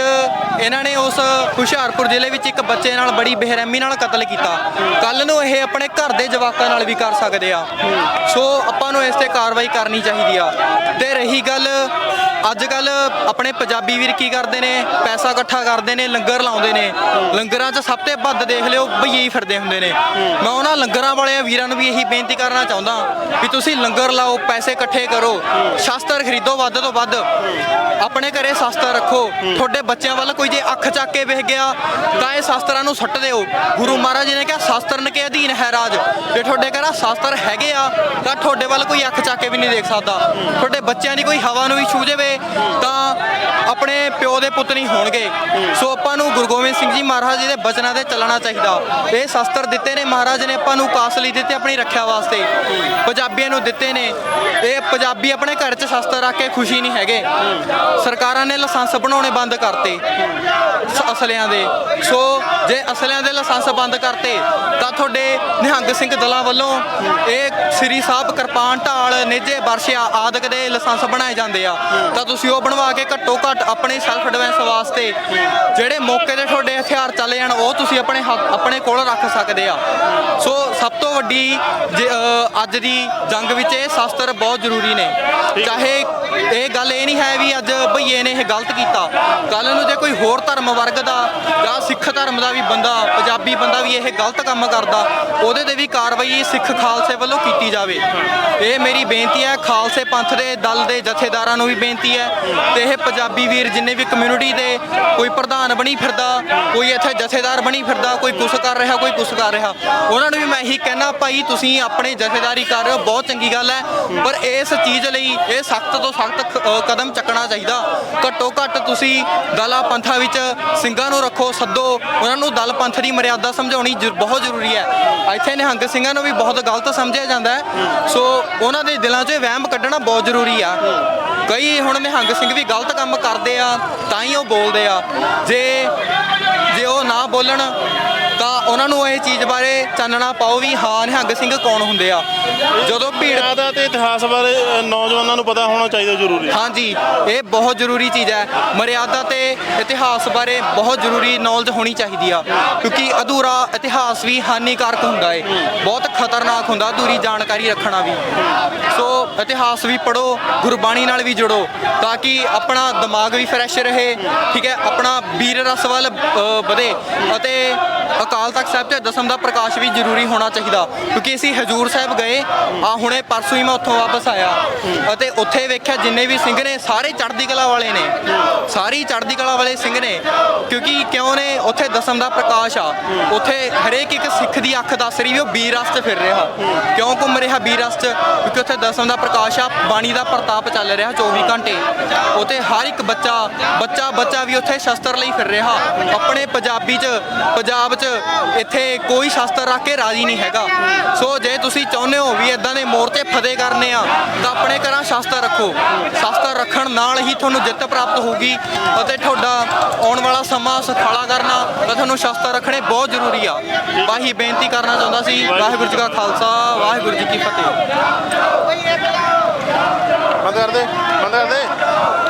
ਇਹਨਾਂ ਨੇ ਉਸ ਹੁਸ਼ਿਆਰਪੁਰ ਜ਼ਿਲ੍ਹੇ ਵਿੱਚ ਇੱਕ ਬੱਚੇ ਨਾਲ ਬੜੀ ਬੇਰਹਿਮੀ ਨਾਲ ਕਤਲ ਕੀਤਾ। ਕੱਲ ਨੂੰ ਇਹ ਆਪਣੇ ਘਰ ਦੇ ਜਵਾਕਾਂ ਨਾਲ ਵੀ ਕਰ ਸਕਦੇ ਆ। ਸੋ ਆਪਾਂ ਨੂੰ ਇਸ ਤੇ ਕਾਰਵਾਈ ਕਰਨੀ ਚਾਹੀਦੀ ਆ। ਤੇ ਰਹੀ ਗੱਲ ਅੱਜ ਕੱਲ ਆਪਣੇ ਪੰਜਾਬੀ ਵੀਰ ਕੀ ਕਰਦੇ ਨੇ? ਪੈਸਾ ਇਕੱਠਾ ਕਰਦੇ ਨੇ, ਲੰਗਰ ਲਾਉਂਦੇ ਨੇ। ਲੰਗਰਾਂ 'ਚ ਸਭ ਤੋਂ ਵੱਧ ਦੇਖ ਲਿਓ ਭਈਏ ਫਿਰਦੇ ਹੁੰਦੇ ਨੇ। ਮੈਂ ਉਹਨਾਂ ਲੰਗਰਾਂ ਵਾਲੇ ਵੀਰਾਂ ਨੂੰ ਵੀ ਇਹੀ ਬੇਨਤੀ ਕਰਨਾ ਚਾਹੁੰਦਾ ਵੀ ਤੁਸੀਂ ਲੰਗਰ ਲਾਓ, ਪੈਸੇ ਇਕੱਠੇ ਕਰੋ। ਸ਼ਸਤਰ ਖਰੀਦੋ ਵੱਧ ਤੋਂ ਵੱਧ। ਆਪਣੇ ਘਰੇ ਸ਼ਾਸਤਰ ਰੱਖੋ। ਤੁਹਾਡੇ ਬੱਚਿਆਂ ਵੱਲ ਕੋਈ ਜੇ ਅੱਖ ਚੱਕ ਕੇ ਵੇਖ ਗਿਆ, ਤਾਂ ਇਹ ਸ਼ਾਸਤਰਾਂ ਨੂੰ ਸੱਟ ਦਿਓ। ਗੁਰੂ ਮਹਾਰਾਜ ਜੀ ਨੇ ਕਿਹਾ ਸ਼ਾਸਤਰਨ ਕੇ ਅਧੀਨ ਹੈ ਰਾਜ। ਜੇ ਤੁਹਾਡੇ ਘਰ ਸ਼ਾਸਤਰ ਹੈਗੇ ਆ, ਤਾਂ ਤੁਹਾਡੇ ਵੱਲ ਕੋਈ ਅੱਖ ਚੱਕ ਕੇ ਵੀ ਨਹੀਂ ਦੇਖ ਸਕਦਾ। ਤੁਹਾਡੇ ਬੱਚਿਆਂ ਦੀ ਕੋਈ ਹਵਾ ਨੂੰ ਵੀ ਛੂ ਜਾਵੇ ਤਾਂ ਆਪਣੇ ਪਿਓ ਦੇ ਪੁੱਤ ਨਹੀਂ ਹੋਣਗੇ। ਸੋ ਆਪਾਂ ਨੂੰ ਗੁਰੂ ਗੋਬਿੰਦ ਸਿੰਘ ਜੀ ਮਹਾਰਾਜ ਜੀ ਦੇ ਬਚਨਾਂ ਤੇ ਚੱਲਣਾ ਚਾਹੀਦਾ। ਇਹ ਸ਼ਸਤਰ ਦਿੱਤੇ ਨੇ ਮਹਾਰਾਜ ਨੇ, ਆਪਾਂ ਨੂੰ ਕਾਸ ਲਈ ਦਿੱਤੇ ਆਪਣੀ ਰੱਖਿਆ ਵਾਸਤੇ। ਪੰਜਾਬੀਆਂ ਨੂੰ ਦਿੱਤੇ ਨੇ। ਇਹ ਪੰਜਾਬੀ ਆਪਣੇ ਘਰ 'ਚ ਸ਼ਸਤਰ ਰੱਖ ਕੇ ਖੁਸ਼ੀ ਨਹੀਂ ਹੈਗੇ। ਸਰਕਾਰਾਂ ਨੇ ਲਾਇਸੈਂਸ ਬਣਾਉਣੇ ਬੰਦ ਕਰਤੇ ਅਸਲਿਆਂ ਦੇ। ਸੋ ਜੇ ਅਸਲਿਆਂ ਦੇ ਲਾਇਸੈਂਸ ਬੰਦ ਕਰਤੇ, ਤਾਂ ਤੁਹਾਡੇ ਨਿਹੰਗ ਸਿੰਘ ਦਲਾਂ ਵੱਲੋਂ ਇਹ ਸ੍ਰੀ ਸਾਹਿਬ ਕਿਰਪਾਨ ਢਾਲ, ਨੇਜੇ ਵਰਸ਼ਿਆ ਆਦਿਕ ਦੇ ਲਾਇਸੈਂਸ ਬਣਾਏ ਜਾਂਦੇ ਆ। ਤਾਂ ਤੁਸੀਂ ਉਹ ਬਣਵਾ ਕੇ ਘੱਟੋ ਘੱਟ ਆਪਣੇ ਸੈਲਫ ਡਿਫੈਂਸ ਵਾਸਤੇ ਜਿਹੜੇ ਮੌਕੇ ਤੇ ਤੁਹਾਡੇ ਹਥਿਆਰ ਚੱਲ ਜਾਣ ਉਹ ਤੁਸੀਂ ਆਪਣੇ ਹੱਥ- ਆਪਣੇ ਕੋਲ ਰੱਖ ਸਕਦੇ ਆ। ਸੋ ਸਭ ਤੋਂ ਵੱਡੀ ਜੇ, ਅੱਜ ਦੀ ਜੰਗ ਵਿੱਚ ਇਹ ਸ਼ਾਸਤਰ ਬਹੁਤ ਜ਼ਰੂਰੀ ਨੇ। ਚਾਹੇ ਇਹ ਗੱਲ ਇਹ ਨਹੀਂ ਹੈ ਵੀ ਅੱਜ ਭਈਏ ਨੇ ਇਹ ਗਲਤ ਕੀਤਾ। ਕੱਲ ਨੂੰ ਜੇ ਕੋਈ ਹੋਰ ਧਰਮ ਵਰਗ ਦਾ ਜਾਂ ਸਿੱਖ ਧਰਮ ਦਾ ਵੀ ਬੰਦਾ ਪੰਜਾਬੀ ਬੰਦਾ ਵੀ ਇਹ ਗਲਤ ਕੰਮ ਕਰਦਾ ਉਹਦੇ ਤੇ ਵੀ ਕਾਰਵਾਈ ਸਿੱਖ ਖਾਲਸੇ ਵੱਲੋਂ ਕੀਤੀ ਜਾਵੇ। ਇਹ ਮੇਰੀ ਬੇਨਤੀ ਹੈ ਖਾਲਸੇ ਪੰਥ ਦੇ ਦਲ ਦੇ ਜਥੇਦਾਰਾਂ ਨੂੰ ਵੀ ਬੇਨਤੀ ਹੈ ਤੇ ਇਹ ਪੰਜਾਬੀ ਵੀਰ ਜਿੰਨੇ ਵੀ ਕਮਿਊਨਿਟੀ ਦੇ ਕੋਈ ਪ੍ਰਧਾਨ ਬਣੀ ਫਿਰਦਾ, ਕੋਈ ਇੱਥੇ ਜਥੇਦਾਰ ਬਣੀ ਫਿਰਦਾ, ਕੋਈ ਕੁਛ ਕਰ ਰਿਹਾ, ਕੋਈ ਕੁਛ ਕਰ ਰਿਹਾ, ਉਹਨਾਂ ਨੂੰ ਵੀ ਮੈਂ ਇਹੀ ਕਹਿਣਾ ਭਾਈ, ਤੁਸੀਂ ਆਪਣੇ ਜਥੇਦਾਰੀ ਕਰ ਰਹੇ ਹੋ, ਬਹੁਤ ਚੰਗੀ ਗੱਲ ਹੈ, ਪਰ ਇਸ ਚੀਜ਼ ਲਈ ਇਹ ਸਖਤ ਤੋਂ ਸਖਤ ਕਦਮ ਚੱਕਣਾ ਚਾਹੀਦਾ। ਘੱਟੋ ਘੱਟ ਤੁਸੀਂ ਦਲਾ ਪੰਥਾਂ ਵਿੱਚ ਸਿੰਘਾਂ ਨੂੰ ਰੱਖੋ, ਸੱਦੋ, ਉਹਨਾਂ ਨੂੰ ਦਲ ਪੰਥ ਦੀ ਮਰਿਆਦਾ ਸਮਝਾਉਣੀ ਬਹੁਤ ਜ਼ਰੂਰੀ ਹੈ। ਇੱਥੇ ਨਿਹੰਗ ਸਿੰਘਾਂ ਨੂੰ ਵੀ ਬਹੁਤ ਗਲਤ ਸਮਝਿਆ ਜਾਂਦਾ ਹੈ, ਸੋ ਉਹਨਾਂ ਦੇ ਦਿਲਾਂ 'ਚ ਵਹਿਮ ਕੱਢਣਾ ਬਹੁਤ ਜ਼ਰੂਰੀ ਆ। ਕਈ ਹੁਣ ਨਿਹੰਗ ਸਿੰਘ ਵੀ ਗਲਤ ਕੰਮ ਕਰਦੇ ਆ, ਤਾਂ ਹੀ ਉਹ ਬੋਲਦੇ ਆ। ਜੇ ਜੇ ਉਹ ਨਾ ਬੋਲਣ, ਤਾਂ ਉਹਨਾਂ ਨੂੰ ਇਹ ਚੀਜ਼ ਬਾਰੇ ਚਾਨਣਾ ਪਾਓ ਵੀ ਹਾਂ ਨਿਹੰਗ ਸਿੰਘ ਕੌਣ ਹੁੰਦੇ ਆ। ਜਦੋਂ ਭੀੜ ਦਾ ਤੇ ਇਤਿਹਾਸ ਬਾਰੇ ਅ, ਨੌਜਵਾਨਾਂ ਨੂੰ ਪਤਾ ਹੋਣਾ ਚਾਹੀਦਾ ਜ਼ਰੂਰੀ ਹੈ। ਹਾਂਜੀ ਇਹ ਬਹੁਤ ਜ਼ਰੂਰੀ ਚੀਜ਼ ਹੈ। ਮਰਿਆਦਾ ਤੇ ਇਤਿਹਾਸ ਬਾਰੇ ਬਹੁਤ ਜ਼ਰੂਰੀ ਨੌਲੇਜ ਹੋਣੀ ਚਾਹੀਦੀ ਆ ਕਿਉਂਕਿ ਅਧੂਰਾ ਇਤਿਹਾਸ ਵੀ ਹਾਨੀਕਾਰਕ ਹੁੰਦਾ ਏ। ਬਹੁਤ ਖਤਰਨਾਕ ਹੁੰਦਾ ਅਧੂਰੀ ਜਾਣਕਾਰੀ ਰੱਖਣਾ ਵੀ। ਸੋ ਇਤਿਹਾਸ ਵੀ ਪੜੋ ਗੁਰਬਾਣੀ ਨਾਲ ਵੀ ਜੁੜੋ ਤਾਂ ਕਿ ਆਪਣਾ ਦਿਮਾਗ ਵੀ ਫਰੈਸ਼ ਰਹੇ ਠੀਕ ਹੈ? ਆਪਣਾ ਵੀਰ ਰਸ ਵੱਲ ਅ, ਵਧੇ ਅਤੇ ਅਕਾਲ ਤਖਤ ਸਾਹਿਬ ਤੇ ਦਸਮ ਦਾ ਪ੍ਰਕਾਸ਼ ਵੀ ਜ਼ਰੂਰੀ ਹੋਣਾ ਚਾਹੀਦਾ, ਕਿਉਂਕਿ ਅਸੀਂ ਹਜੂਰ ਸਾਹਿਬ ਗਏ, ਆ ਹੁਣੇ ਪਰਸੋਂ ਹੀ ਮੈਂ ਉੱਥੋਂ ਵਾਪਸ ਆਇਆ ਅਤੇ ਉੱਥੇ ਵੇਖਿਆ ਜਿੰਨੇ ਵੀ ਸਿੰਘ ਨੇ, ਸਾਰੇ ਚੜ੍ਹਦੀ ਕਲਾ ਵਾਲੇ ਨੇ, ਸਾਰੀ ਚੜ੍ਹਦੀ ਕਲਾ ਵਾਲੇ ਸਿੰਘ ਨੇ, ਕਿਉਂਕਿ ਕਿਉਂ ਨੇ, ਉੱਥੇ ਦਸਮ ਦਾ ਪ੍ਰਕਾਸ਼ ਆ, ਉੱਥੇ ਹਰੇਕ ਇੱਕ ਸਿੱਖ ਦੀ ਅੱਖ ਦੱਸ ਰਹੀ ਵੀ ਉਹ ਵੀਰ ਰਸ 'ਚ ਫਿਰ ਰਿਹਾ, ਕਿਉਂ ਘੁੰਮ ਰਿਹਾ ਵੀਰ ਰਸ 'ਚ ਕਿਉਂਕਿ ਉੱਥੇ ਦਸਮ ਦਾ ਪ੍ਰਕਾਸ਼ ਆ, ਬਾਣੀ ਦਾ ਪ੍ਰਤਾਪ ਚੱਲ ਰਿਹਾ 24 ਘੰਟੇ, ਉੱਥੇ ਹਰ ਇੱਕ ਬੱਚਾ ਬੱਚਾ ਬੱਚਾ ਵੀ ਉੱਥੇ ਸ਼ਸਤਰ ਲਈ ਫਿਰ ਰਿਹਾ, ਆਪਣੇ ਪੰਜਾਬੀ 'ਚ, ਪੰਜਾਬ 'ਚ ਇੱਥੇ ਕੋਈ ਸ਼ਸਤਰ ਰੱਖ ਕੇ ਰਾਜੀ ਨਹੀਂ ਹੈਗਾ। ਸੋ ਜੇ ਤੁਸੀਂ ਚਾਹੁੰਦੇ ਹੋ ਵੀ ਇਦਾਂ ਦੇ ਮੋਰਚੇ ਫਤਿਹ ਕਰਨੇ ਆ, ਤਾਂ ਆਪਣੇ ਘਰਾਂ ਸ਼ਸਤਰ ਰੱਖੋ। ਸ਼ਸਤਰ ਰੱਖਣ ਨਾਲ ਹੀ ਤੁਹਾਨੂੰ ਜਿੱਤ ਪ੍ਰਾਪਤ ਹੋਊਗੀ ਅਤੇ ਤੁਹਾਡਾ ਆਉਣ ਵਾਲਾ ਸਮਾਂ ਸੁਖਾਲਾ ਕਰਨਾ ਤਾਂ ਤੁਹਾਨੂੰ ਸ਼ਸਤਰ ਰੱਖਣੇ ਬਹੁਤ ਜ਼ਰੂਰੀ ਆ। ਬਾਹੀ ਬੇਨਤੀ ਕਰਨਾ ਚਾਹੁੰਦਾ ਸੀ, ਵਾਹਿਗੁਰੂ ਜੀ ਕਾ ਖਾਲਸਾ, ਵਾਹਿਗੁਰੂ ਜੀ ਕੀ ਫਤਿਹ। ਬੰਦ ਕਰ ਦੇ, ਬੰਦ ਕਰ ਦੇ।